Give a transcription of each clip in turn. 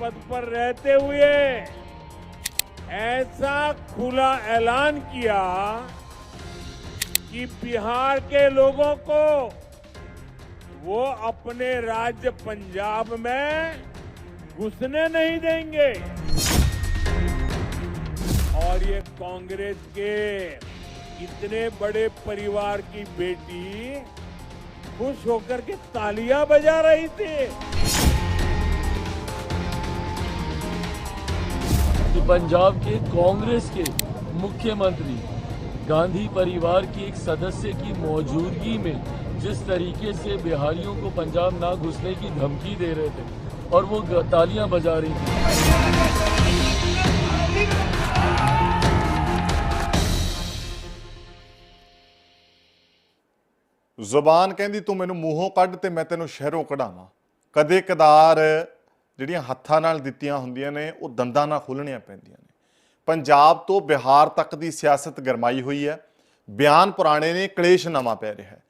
पद पर रहते हुए ऐसा खुला ऐलान किया कि बिहार के लोगों को वो अपने राज्य पंजाब में घुसने नहीं देंगे। और ये कांग्रेस के इतने बड़े परिवार की बेटी खुश होकर के तालियाँ बजा रही थी। पंजाब के कांग्रेस के मुख्यमंत्री गांधी परिवार के एक सदस्य की मौजूदगी में जिस तरीके से बिहारियों को पंजाब ना घुसने की धमकी दे रहे थे और वो ग- तालियां बजा रही थी ਜ਼ੁਬਾਨ ਕਹਿੰਦੀ ਤੂੰ ਮੈਨੂੰ ਮੂੰਹੋਂ ਕੱਢ ਤੇ ਮੈਂ ਤੈਨੂੰ ਸ਼ਹਿਰੋਂ ਕਢਾਵਾਂ ਕਦੇ ਕਦਾਰ ਜਿਹੜੀਆਂ ਹੱਥਾਂ ਨਾਲ ਦਿੱਤੀਆਂ ਹੁੰਦੀਆਂ ਨੇ, ਉਹ ਦੰਦਾਂ ਨਾਲ ਖੁੱਲਣੀਆਂ ਪੈਂਦੀਆਂ ਨੇ। ਪੰਜਾਬ ਤੋਂ ਬਿਹਾਰ ਤੱਕ ਦੀ ਸਿਆਸਤ ਗਰਮਾਈ ਹੋਈ ਹੈ। ਬਿਆਨ ਪੁਰਾਣੇ ਨੇ, ਕਲੇਸ਼ ਨਵਾਂ ਪੈ ਰਿਹਾ ਹੈ।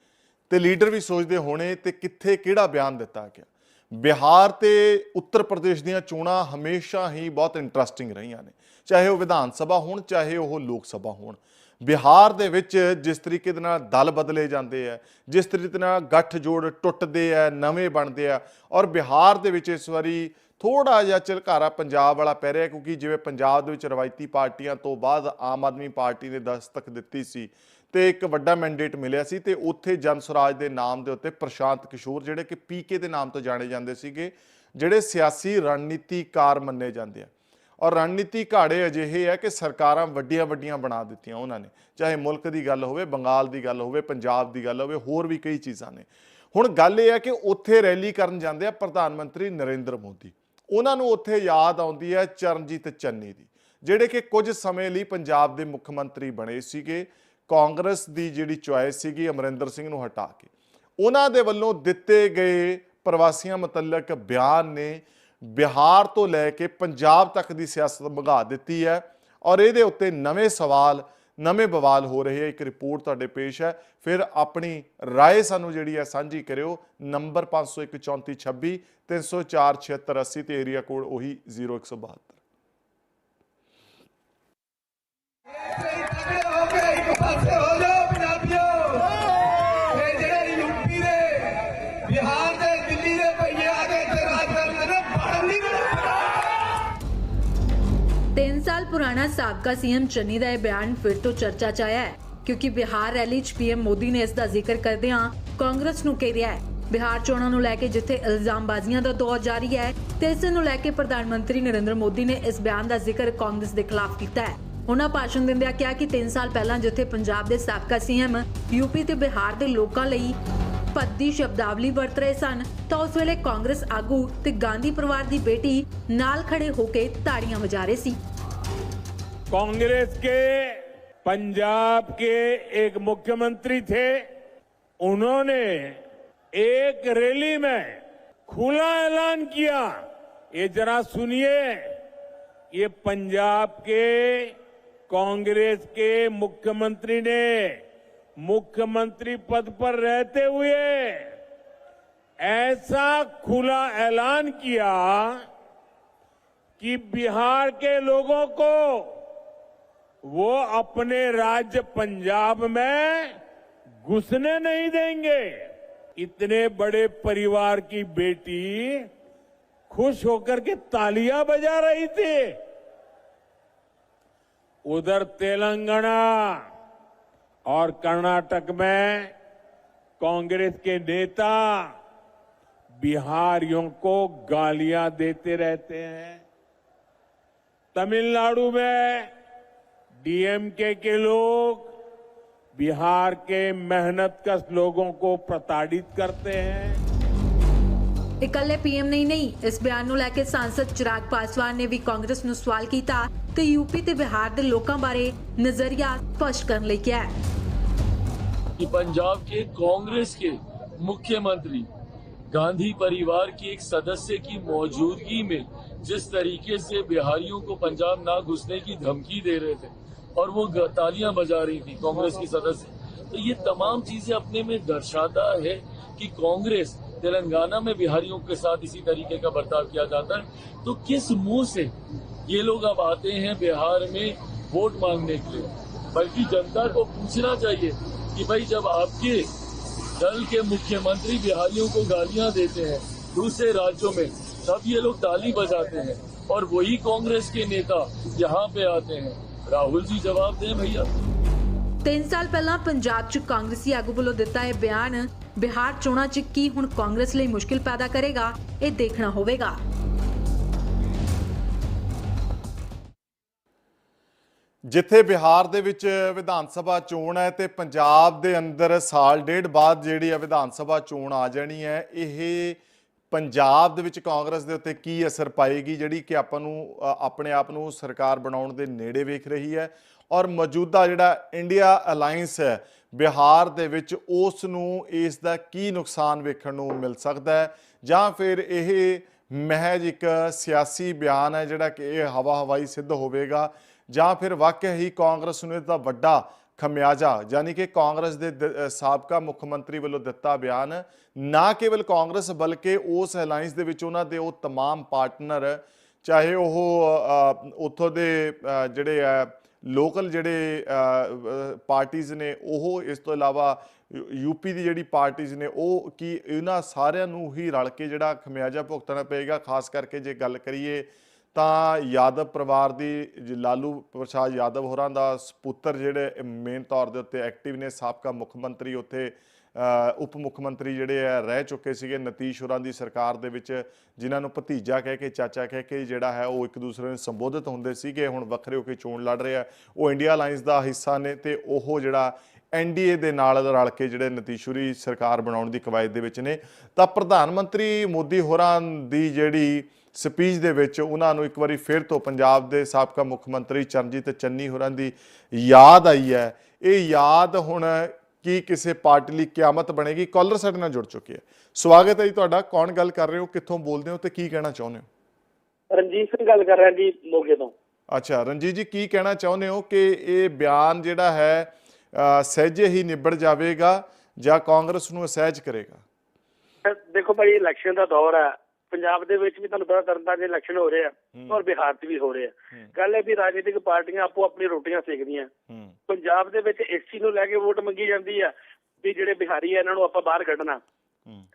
ਤੇ ਲੀਡਰ ਵੀ ਸੋਚਦੇ ਹੋਣੇ ਤੇ ਕਿੱਥੇ ਕਿਹੜਾ ਬਿਆਨ ਦਿੱਤਾ ਗਿਆ। ਬਿਹਾਰ ਤੇ ਉੱਤਰ ਪ੍ਰਦੇਸ਼ ਦੀਆਂ ਚੋਣਾਂ ਹਮੇਸ਼ਾ ਹੀ ਬਹੁਤ ਇੰਟਰਸਟਿੰਗ ਰਹੀਆਂ ਨੇ। ਚਾਹੇ ਉਹ ਵਿਧਾਨ ਸਭਾ ਹੋਣ, ਚਾਹੇ ਉਹ ਲੋਕ ਸਭਾ ਹੋਣ। ਬਿਹਾਰ ਦੇ ਵਿੱਚ ਜਿਸ ਤਰੀਕੇ ਦੇ ਨਾਲ ਦਲ ਬਦਲੇ ਜਾਂਦੇ ਆ, ਜਿਸ ਤਰੀਕੇ ਨਾਲ ਗੱਠ ਜੋੜ ਟੁੱਟਦੇ ਆ, ਨਵੇਂ ਬਣਦੇ ਆ, ਔਰ ਬਿਹਾਰ ਦੇ ਵਿੱਚ ਇਸ ਵਾਰੀ ਥੋੜਾ ਜਿਹਾ ਝਲਕਾਰਾ ਪੰਜਾਬ ਵਾਲਾ ਪੈ ਰਿਹਾ, ਕਿਉਂਕਿ ਜਿਵੇਂ ਪੰਜਾਬ ਦੇ ਵਿੱਚ ਰਵਾਇਤੀ ਪਾਰਟੀਆਂ ਤੋਂ ਬਾਅਦ ਆਮ ਆਦਮੀ ਪਾਰਟੀ ਨੇ ਦਸਤਕ ਦਿੱਤੀ ਸੀ ਤੇ ਇੱਕ ਵੱਡਾ ਮੈਂਡੇਟ ਮਿਲਿਆ ਸੀ ਤੇ ਉੱਥੇ ਜਨ ਸੁਰਾਜ ਦੇ ਨਾਮ ਦੇ ਉੱਤੇ ਪ੍ਰਸ਼ਾਂਤ ਕਿਸ਼ੋਰ, ਜਿਹੜੇ ਕਿ ਪੀਕੇ ਦੇ ਨਾਮ ਤੋਂ ਜਾਣੇ ਜਾਂਦੇ ਸੀਗੇ, ਜਿਹੜੇ ਸਿਆਸੀ ਰਣਨੀਤੀਕਾਰ ਮੰਨੇ ਜਾਂਦੇ ਆ। ਔਰ ਰਣਨੀਤੀ ਘਾੜੇ ਅਜਿਹੇ ਹੈ ਕਿ ਸਰਕਾਰਾਂ ਵੱਡੀਆਂ ਵੱਡੀਆਂ ਬਣਾ ਦਿੱਤੀਆਂ ਉਹਨਾਂ ਨੇ। ਚਾਹੇ ਮੁਲਕ ਦੀ ਗੱਲ ਹੋਵੇ, ਬੰਗਾਲ ਦੀ ਗੱਲ ਹੋਵੇ, ਪੰਜਾਬ ਦੀ ਗੱਲ ਹੋਵੇ, ਹੋਰ ਵੀ ਕਈ ਚੀਜ਼ਾਂ ਨੇ। ਹੁਣ ਗੱਲ ਇਹ ਹੈ ਕਿ ਉੱਥੇ ਰੈਲੀ ਕਰਨ ਜਾਂਦੇ ਆ ਪ੍ਰਧਾਨ ਮੰਤਰੀ ਨਰਿੰਦਰ ਮੋਦੀ। ਉਹਨਾਂ ਨੂੰ ਉੱਥੇ ਯਾਦ ਆਉਂਦੀ ਹੈ ਚਰਨਜੀਤ ਚੰਨੀ ਦੀ, ਜਿਹੜੇ ਕਿ ਕੁਝ ਸਮੇਂ ਲਈ ਪੰਜਾਬ ਦੇ ਮੁੱਖ ਮੰਤਰੀ ਬਣੇ ਸੀਗੇ, ਕਾਂਗਰਸ ਦੀ ਜਿਹੜੀ ਚੁਆਇਸ ਸੀਗੀ ਅਮਰਿੰਦਰ ਸਿੰਘ ਨੂੰ ਹਟਾ ਕੇ। ਉਹਨਾਂ ਦੇ ਵੱਲੋਂ ਦਿੱਤੇ ਗਏ ਪ੍ਰਵਾਸੀਆਂ ਮੁਤਲਕ ਬਿਆਨ ਨੇ ਬਿਹਾਰ ਤੋਂ ਲੈ ਕੇ ਪੰਜਾਬ ਤੱਕ ਦੀ ਸਿਆਸਤ ਭਗਾ ਦਿੱਤੀ ਹੈ ਔਰ ਇਹਦੇ ਉੱਤੇ ਨਵੇਂ ਸਵਾਲ ਨਵੇਂ ਬਵਾਲ ਹੋ ਰਹੇ ਹੈ ਇੱਕ ਰਿਪੋਰਟ ਤੁਹਾਡੇ ਪੇਸ਼ ਹੈ ਫਿਰ ਆਪਣੀ رائے ਸਾਨੂੰ ਜਿਹੜੀ ਹੈ ਸਾਂਝੀ ਕਰਿਓ ਨੰਬਰ 501326 3047680 ਤੇ ਏਰੀਆ ਕੋਡ ਉਹੀ 0172 ਸਾਬਕਾ ਸੀਐਮ ਚੰਨੀ ਦਾ ਇਹ ਬਿਆਨ ਫਿਰ ਤੋਂ ਚਰਚਾ 'ਚ ਆਇਆ ਹੈ, ਕਿਉਂਕਿ ਬਿਹਾਰ ਰੈਲੀ 'ਚ ਪੀਐਮ ਮੋਦੀ ਨੇ ਇਸ ਦਾ ਜ਼ਿਕਰ ਕਰਦਿਆਂ ਕਾਂਗਰਸ ਨੂੰ ਘੇਰਿਆ ਹੈ, ਬਿਹਾਰ ਚੋਣਾਂ ਨੂੰ ਲੈ ਕੇ ਜਿੱਥੇ ਇਲਜ਼ਾਮਬਾਜ਼ੀਆਂ ਦਾ ਦੌਰ ਜਾਰੀ ਹੈ, ਤੇ ਇਸ ਨੂੰ ਲੈ ਕੇ ਪ੍ਰਧਾਨ ਮੰਤਰੀ ਨਰਿੰਦਰ ਮੋਦੀ ਨੇ ਇਸ ਬਿਆਨ ਦਾ ਜ਼ਿਕਰ ਕਾਂਗਰਸ ਦੇ ਖਿਲਾਫ ਕੀਤਾ ਹੈ। ਉਹਨਾਂ ਭਾਸ਼ਣ ਦਿੰਦਿਆਂ ਕਿਹਾ ਕਿ 3 ਸਾਲ ਪਹਿਲਾਂ ਜਿੱਥੇ ਪੰਜਾਬ ਦੇ ਸਾਬਕਾ ਸੀਐਮ ਯੂਪੀ ਤੇ ਬਿਹਾਰ ਦੇ ਲੋਕਾਂ ਲਈ ਪੱਦੀ ਸ਼ਬਦਾਵਲੀ ਵਰਤ ਰਹੇ ਸਨ, ਤਾਂ ਉਸ ਵੇਲੇ ਕਾਂਗਰਸ ਆਗੂ ਤੇ ਗਾਂਧੀ ਪਰਿਵਾਰ ਦੀ ਬੇਟੀ ਨਾਲ ਖੜੇ ਹੋ ਕੇ ਤਾੜੀਆਂ ਵਜਾ ਰਹੇ ਸੀ। कांग्रेस के, पंजाब के एक मुख्यमंत्री थे। उन्होंने एक रैली में खुला ऐलान किया। ये जरा सुनिए, ये पंजाब के, कांग्रेस के मुख्यमंत्री ने मुख्यमंत्री पद पर रहते हुए ऐसा खुला ऐलान किया कि बिहार के लोगों को वो अपने राज्य पंजाब में घुसने नहीं देंगे। इतने बड़े परिवार की बेटी खुश होकर के तालियाँ बजा रही थी। उधर तेलंगाना और कर्नाटक में कांग्रेस के नेता बिहारियों को गालियाँ देते रहते हैं। तमिलनाडु में डीएमके के लोग बिहार के मेहनत कश लोगों को प्रताड़ित करते हैं ਇਕੱਲੇ ਪੀਐਮ ਨਹੀਂ ਨਹੀਂ ਇਸ ਬਿਆਨ ਨੂੰ ਲੈ ਕੇ ਸਾਂਸਦ ਚਿਰਾਗ ਪਾਸਵਾਨ ਨੇ ਵੀ ਕਾਂਗਰਸ ਨੂੰ ਸਵਾਲ ਕੀਤਾ ਤੇ ਯੂਪੀ ਤੇ ਬਿਹਾਰ ਦੇ ਲੋਕਾਂ ਬਾਰੇ ਨਜ਼ਰੀਆ ਸਪਸ਼ਟ ਕਰਨ ਲਈ ਕਿਹਾ ਹੈ कि पंजाब के कांग्रेस के मुख्यमंत्री गांधी परिवार के एक सदस्य की मौजूदगी में जिस तरीके से बिहारियों को पंजाब ना घुसने की धमकी दे रहे थे और वो तालियाँ बजा रही थी कांग्रेस की सदस्य तो ये तमाम चीज़ें अपने में दर्शाता है कि कांग्रेस तेलंगाना में बिहारियों के साथ इसी तरीके का बर्ताव किया जाता है। तो किस मुँह से ये लोग अब आते हैं बिहार में वोट मांगने के लिए? बल्कि जनता को पूछना चाहिए कि भाई जब आपके दल के मुख्यमंत्री बिहारियों को गालियाँ देते हैं दूसरे राज्यों में, तब ये लोग ताली बजाते हैं और वही कांग्रेस के नेता यहाँ पे आते हैं। ਰਾਹੁਲ ਜੀ ਜਵਾਬ ਦੇ ਭਈਆ। 3 ਸਾਲ ਪਹਿਲਾਂ ਪੰਜਾਬ 'ਚ ਕਾਂਗਰਸੀ ਆਗੂ ਵੱਲੋਂ ਦਿੱਤਾ ਇਹ ਬਿਆਨ ਬਿਹਾਰ ਚੋਣਾਂ 'ਚ ਕੀ ਹੁਣ ਕਾਂਗਰਸ ਲਈ ਮੁਸ਼ਕਿਲ ਪੈਦਾ ਕਰੇਗਾ ਇਹ ਦੇਖਣਾ ਹੋਵੇਗਾ। ਜਿੱਥੇ ਬਿਹਾਰ ਦੇ ਵਿੱਚ ਵਿਧਾਨ ਸਭਾ ਚੋਣ ਹੈ ਤੇ ਪੰਜਾਬ ਦੇ ਅੰਦਰ ਸਾਲ ਡੇਢ ਬਾਅਦ ਜਿਹੜੀ ਆ ਵਿਧਾਨ ਸਭਾ ਚੋਣ ਆ ਜਾਣੀ ਹੈ ਇਹ ਪੰਜਾਬ ਦੇ ਵਿੱਚ ਕਾਂਗਰਸ ਦੇ ਉੱਤੇ ਕੀ ਅਸਰ ਪਾਏਗੀ, ਜਿਹੜੀ ਕਿ ਆਪਾਂ ਨੂੰ ਆਪਣੇ ਆਪ ਨੂੰ ਸਰਕਾਰ ਬਣਾਉਣ ਦੇ ਨੇੜੇ ਵੇਖ ਰਹੀ ਹੈ ਔਰ ਮੌਜੂਦਾ ਜਿਹੜਾ ਇੰਡੀਆ ਅਲਾਈਅੰਸ ਹੈ, ਬਿਹਾਰ ਦੇ ਵਿੱਚ ਉਸ ਨੂੰ ਇਸ ਦਾ ਕੀ ਨੁਕਸਾਨ ਵੇਖਣ ਨੂੰ ਮਿਲ ਸਕਦਾ ਹੈ ਜਾਂ ਫਿਰ ਇਹ ਮਹਿਜ ਇੱਕ ਸਿਆਸੀ ਬਿਆਨ ਹੈ ਜਿਹੜਾ ਕਿ ਇਹ ਹਵਾ ਹਵਾਈ ਸਿੱਧ ਹੋਵੇਗਾ ਜਾਂ ਫਿਰ ਵਾਕਿਆ ਹੀ ਕਾਂਗਰਸ ਨੂੰ ਇਹਦਾ ਵੱਡਾ ਖਮਿਆਜਾ ਯਾਨੀ ਕਿ ਕਾਂਗਰਸ ਦੇ ਦ- ਅ, ਸਾਬਕਾ ਮੁੱਖ ਮੰਤਰੀ ਵੱਲੋਂ ਦਿੱਤਾ ਬਿਆਨ ਨਾ ਕੇਵਲ ਕਾਂਗਰਸ ਬਲਕਿ ਉਸ ਅਲਾਈਅੰਸ ਦੇ ਵਿੱਚ ਉਹਨਾਂ ਦੇ ਉਹ तमाम ਪਾਰਟਨਰ ਚਾਹੇ ਉਹ ਅ, ਉੱਥੋਂ ਦੇ ਅ, ਜਿਹੜੇ ਆ ਲੋਕਲ ਜਿਹੜੇ ਪਾਰਟੀਆਂ ਨੇ ਉਹ ਇਸ ਤੋਂ ਇਲਾਵਾ ਯੂਪੀ ਦੀ ਜਿਹੜੀ ਪਾਰਟੀਆਂ ਨੇ ਉਹ ਕੀ ਇਹਨਾਂ ਸਾਰਿਆਂ ਨੂੰ ਹੀ ਰਲ ਕੇ ਜਿਹੜਾ ਖਮਿਆਜਾ ਭੁਗਤਣਾ ਪਏਗਾ ਖਾਸ ਕਰਕੇ ਜੇ ਗੱਲ ਕਰੀਏ ਤਾਂ ਯਾਦਵ ਪਰਿਵਾਰ ਦੀ ਲਾਲੂ ਪ੍ਰਸਾਦ ਯਾਦਵ ਹੋਰਾਂ ਦਾ ਸਪੁੱਤਰ ਜਿਹੜੇ ਮੇਨ ਤੌਰ ਦੇ ਉੱਤੇ ਐਕਟਿਵ ਨੇ, ਸਾਬਕਾ ਮੁੱਖ ਮੰਤਰੀ ਉੱਥੇ ਉਪ ਮੁੱਖ ਮੰਤਰੀ ਜਿਹੜੇ ਆ ਰਹਿ ਚੁੱਕੇ ਸੀਗੇ ਨਤੀਸ਼ ਹੋਰਾਂ ਦੀ ਸਰਕਾਰ ਦੇ ਵਿੱਚ, ਜਿਨ੍ਹਾਂ ਨੂੰ ਭਤੀਜਾ ਕਹਿ ਕੇ, ਚਾਚਾ ਕਹਿ ਕੇ ਜਿਹੜਾ ਹੈ ਉਹ ਇੱਕ ਦੂਸਰੇ ਨੂੰ ਸੰਬੋਧਿਤ ਹੁੰਦੇ ਸੀਗੇ, ਹੁਣ ਵੱਖਰੇ ਹੋ ਕੇ ਚੋਣ ਲੜ ਰਹੇ ਆ। ਉਹ ਇੰਡੀਆ ਅਲਾਈਅੰਸ ਦਾ ਹਿੱਸਾ ਨੇ ਤੇ ਉਹ ਜਿਹੜਾ ਐਨਡੀਏ ਦੇ ਨਾਲ ਰਲ ਕੇ ਜਿਹੜੇ ਨਤੀਸ਼ੂਰੀ ਸਰਕਾਰ ਬਣਾਉਣ ਦੀ ਕਵਾਇਦ ਦੇ ਵਿੱਚ ਨੇ। ਤਾਂ ਪ੍ਰਧਾਨ ਮੰਤਰੀ ਮੋਦੀ ਹੋਰਾਂ ਦੀ ਜਿਹੜੀ ਸਪੀਚ ਦੇ ਵਿੱਚ ਉਹਨਾਂ ਨੂੰ ਇੱਕ ਵਾਰੀ ਫਿਰ ਤੋਂ ਪੰਜਾਬ ਦੇ ਸਾਬਕਾ ਮੁੱਖ ਮੰਤਰੀ ਚਰਨਜੀਤ ਚੰਨੀ ਹੋਰਾਂ ਦੀ ਯਾਦ ਆਈ ਹੈ। ਇਹ ਯਾਦ ਹੁਣ ਕੀ ਕਿਸੇ ਪਾਰਟੀ ਲਈ ਕਿਆਮਤ ਬਣੇਗੀ? ਕਾਲਰ ਸਾਡੇ ਨਾਲ ਜੁੜ ਚੁੱਕੇ ਹੈ। ਸਵਾਗਤ ਹੈ ਜੀ ਤੁਹਾਡਾ। ਕੌਣ ਗੱਲ ਕਰ ਰਹੇ ਹੋ? ਕਿੱਥੋਂ ਬੋਲਦੇ ਹੋ ਤੇ ਕੀ ਕਹਿਣਾ ਚਾਹੁੰਦੇ ਹੋ? ਰਣਜੀਤ ਸਿੰਘ ਗੱਲ ਕਰ ਰਿਹਾ ਜੀ ਮੋਗੇ ਤੋਂ। ਅੱਛਾ ਰਣਜੀਤ ਜੀ ਕੀ ਕਹਿਣਾ ਚਾਹੁੰਦੇ ਹੋ ਕਿ ਇਹ ਬਿਆਨ ਜਿਹੜਾ ਹੈ ਸਹਿਜੇ ਹੀ ਨਿਬੜ ਜਾਵੇਗਾ ਜਾਂ ਕਾਂਗਰਸ ਨੂੰ ਅਸਹਿਜ ਕਰੇਗਾ? ਦੇਖੋ ਭਾਈ ਇਲੈਕਸ਼ਨ ਦਾ ਦੌਰ ਹੈ। ਪੰਜਾਬ ਦੇ ਵਿੱਚ ਵੀ ਤੁਹਾਨੂੰ ਪਤਾ ਤਰਨਤਾਰਨ ਦੇ ਇਲੈਕਸ਼ਨ ਹੋ ਰਹੇ ਆ ਔਰ ਬਿਹਾਰ 'ਚ ਵੀ ਹੋ ਰਹੇ ਆ। ਗੱਲ ਹੈ ਵੀ ਰਾਜਨੀਤਿਕ ਪਾਰਟੀਆਂ ਆਪੋ ਆਪਣੀ ਰੋਟੀਆਂ ਸੇਕਦੀਆਂ। ਪੰਜਾਬ ਦੇ ਵਿੱਚ ਚੀਜ਼ ਨੂੰ ਲੈ ਕੇ ਵੋਟ ਮੰਗੀ ਜਾਂਦੀ ਆ ਵੀ ਜਿਹੜੇ ਬਿਹਾਰੀ ਆ ਇਹਨਾਂ ਨੂੰ ਆਪਾਂ ਬਾਹਰ ਕੱਢਣਾ।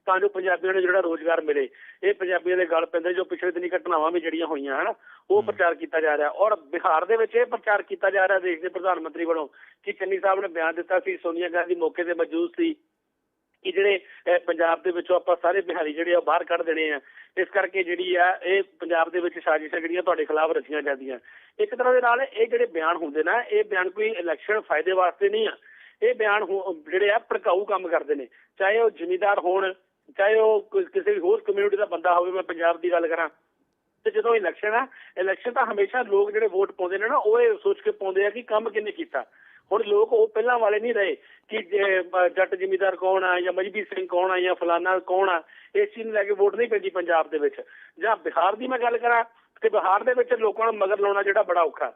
ਤਾਂ ਜੋ ਪੰਜਾਬੀਆਂ ਨੂੰ ਜਿਹੜਾ ਰੋਜ਼ਗਾਰ ਮਿਲੇ। ਇਹ ਪੰਜਾਬੀਆਂ ਦੇ ਗਲ ਪੈਂਦੇ ਜੋ ਪਿਛਲੇ ਦਿਨੀ ਘਟਨਾਵਾਂ ਵੀ ਜਿਹੜੀਆਂ ਹੋਈਆਂ ਹਨ ਉਹ ਪ੍ਰਚਾਰ ਕੀਤਾ ਜਾ ਰਿਹਾ। ਔਰ ਬਿਹਾਰ ਦੇ ਵਿੱਚ ਇਹ ਪ੍ਰਚਾਰ ਕੀਤਾ ਜਾ ਰਿਹਾ ਦੇਸ਼ ਦੇ ਪ੍ਰਧਾਨ ਮੰਤਰੀ ਵੱਲੋਂ ਕਿ ਚੰਨੀ ਸਾਹਿਬ ਨੇ ਬਿਆਨ ਦਿੱਤਾ ਸੀ ਸੋਨੀਆ ਗਾਂਧੀ ਮੌਕੇ ਤੇ ਮੌਜੂਦ ਸੀ। ਕਿ ਜਿਹੜੇ ਪੰਜਾਬ ਦੇ ਵਿੱਚੋਂ ਆਪਾਂ ਸਾਰੇ ਬਿਹਾਰੀ ਜਿਹੜੇ ਆ ਉਹ ਬਾਹਰ ਕੱਢ ਦੇਣੇ ਆ। ਇਸ ਕਰਕੇ ਜਿਹੜੀ ਆ, ਇਹ ਪੰਜਾਬ ਦੇ ਵਿੱਚ ਸਾਜ਼ਿਸ਼ਾਂ ਜਿਹੜੀਆਂ ਤੁਹਾਡੇ ਖਿਲਾਫ ਰਚੀਆਂ ਜਾਂਦੀਆਂ। ਇੱਕ ਤਰ੍ਹਾਂ ਦੇ ਨਾਲ ਇਹ ਜਿਹੜੇ ਬਿਆਨ ਹੁੰਦੇ ਨਾ, ਇਹ ਬਿਆਨ ਕੋਈ ਇਲੈਕਸ਼ਨ ਫਾਇਦੇ ਵਾਸਤੇ ਨਹੀਂ ਆ। ਇਹ ਬਿਆਨ ਹੋ- ਜਿਹੜੇ ਆ ਭੜਕਾਊ ਕੰਮ ਕਰਦੇ ਨੇ। ਚਾਹੇ ਉਹ ਜ਼ਿਮੀਦਾਰ ਹੋਣ, ਚਾਹੇ ਉਹ ਕਿਸੇ ਵੀ ਹੋਰ ਕਮਿਊਨਿਟੀ ਦਾ ਬੰਦਾ ਹੋਵੇ, ਮੈਂ ਪੰਜਾਬ ਦੀ ਗੱਲ ਕਰਾਂ। ਤੇ ਜਦੋਂ ਇਲੈਕਸ਼ਨ ਆ ਇਲੈਕਸ਼ਨ ਤਾਂ ਹਮੇਸ਼ਾ ਲੋਕ ਜਿਹੜੇ ਵੋਟ ਪਾਉਂਦੇ ਨੇ ਨਾ, ਉਹ ਇਹ ਸੋਚ ਕੇ ਪਾਉਂਦੇ ਆ ਕਿ ਕੰਮ ਕਿੰਨੇ ਕੀਤਾ। ਹੁਣ ਲੋਕ ਉਹ ਪਹਿਲਾਂ ਵਾਲੇ ਨਹੀਂ ਰਹੇ ਕਿ ਜੱਟ ਜ਼ਿਮੀਦਾਰ ਕੌਣ ਆ ਜਾਂ ਮਜਬੀ ਸਿੰਘ ਕੌਣ ਆ ਜਾਂ ਫਲਾਨਾ ਕੌਣ ਆ, ਇਸ ਚੀਜ਼ ਨੂੰ ਲੈ ਕੇ ਵੋਟ ਨਹੀਂ ਪੈਂਦੀ ਪੰਜਾਬ ਦੇ ਵਿੱਚ। ਜਾਂ ਬਿਹਾਰ ਦੀ ਮੈਂ ਗੱਲ ਕਰਾਂ ਤੇ ਬਿਹਾਰ ਦੇ ਵਿੱਚ ਲੋਕਾਂ ਨੂੰ ਮਗਰ ਲਾਉਣਾ ਜਿਹੜਾ ਬੜਾ ਔਖਾ।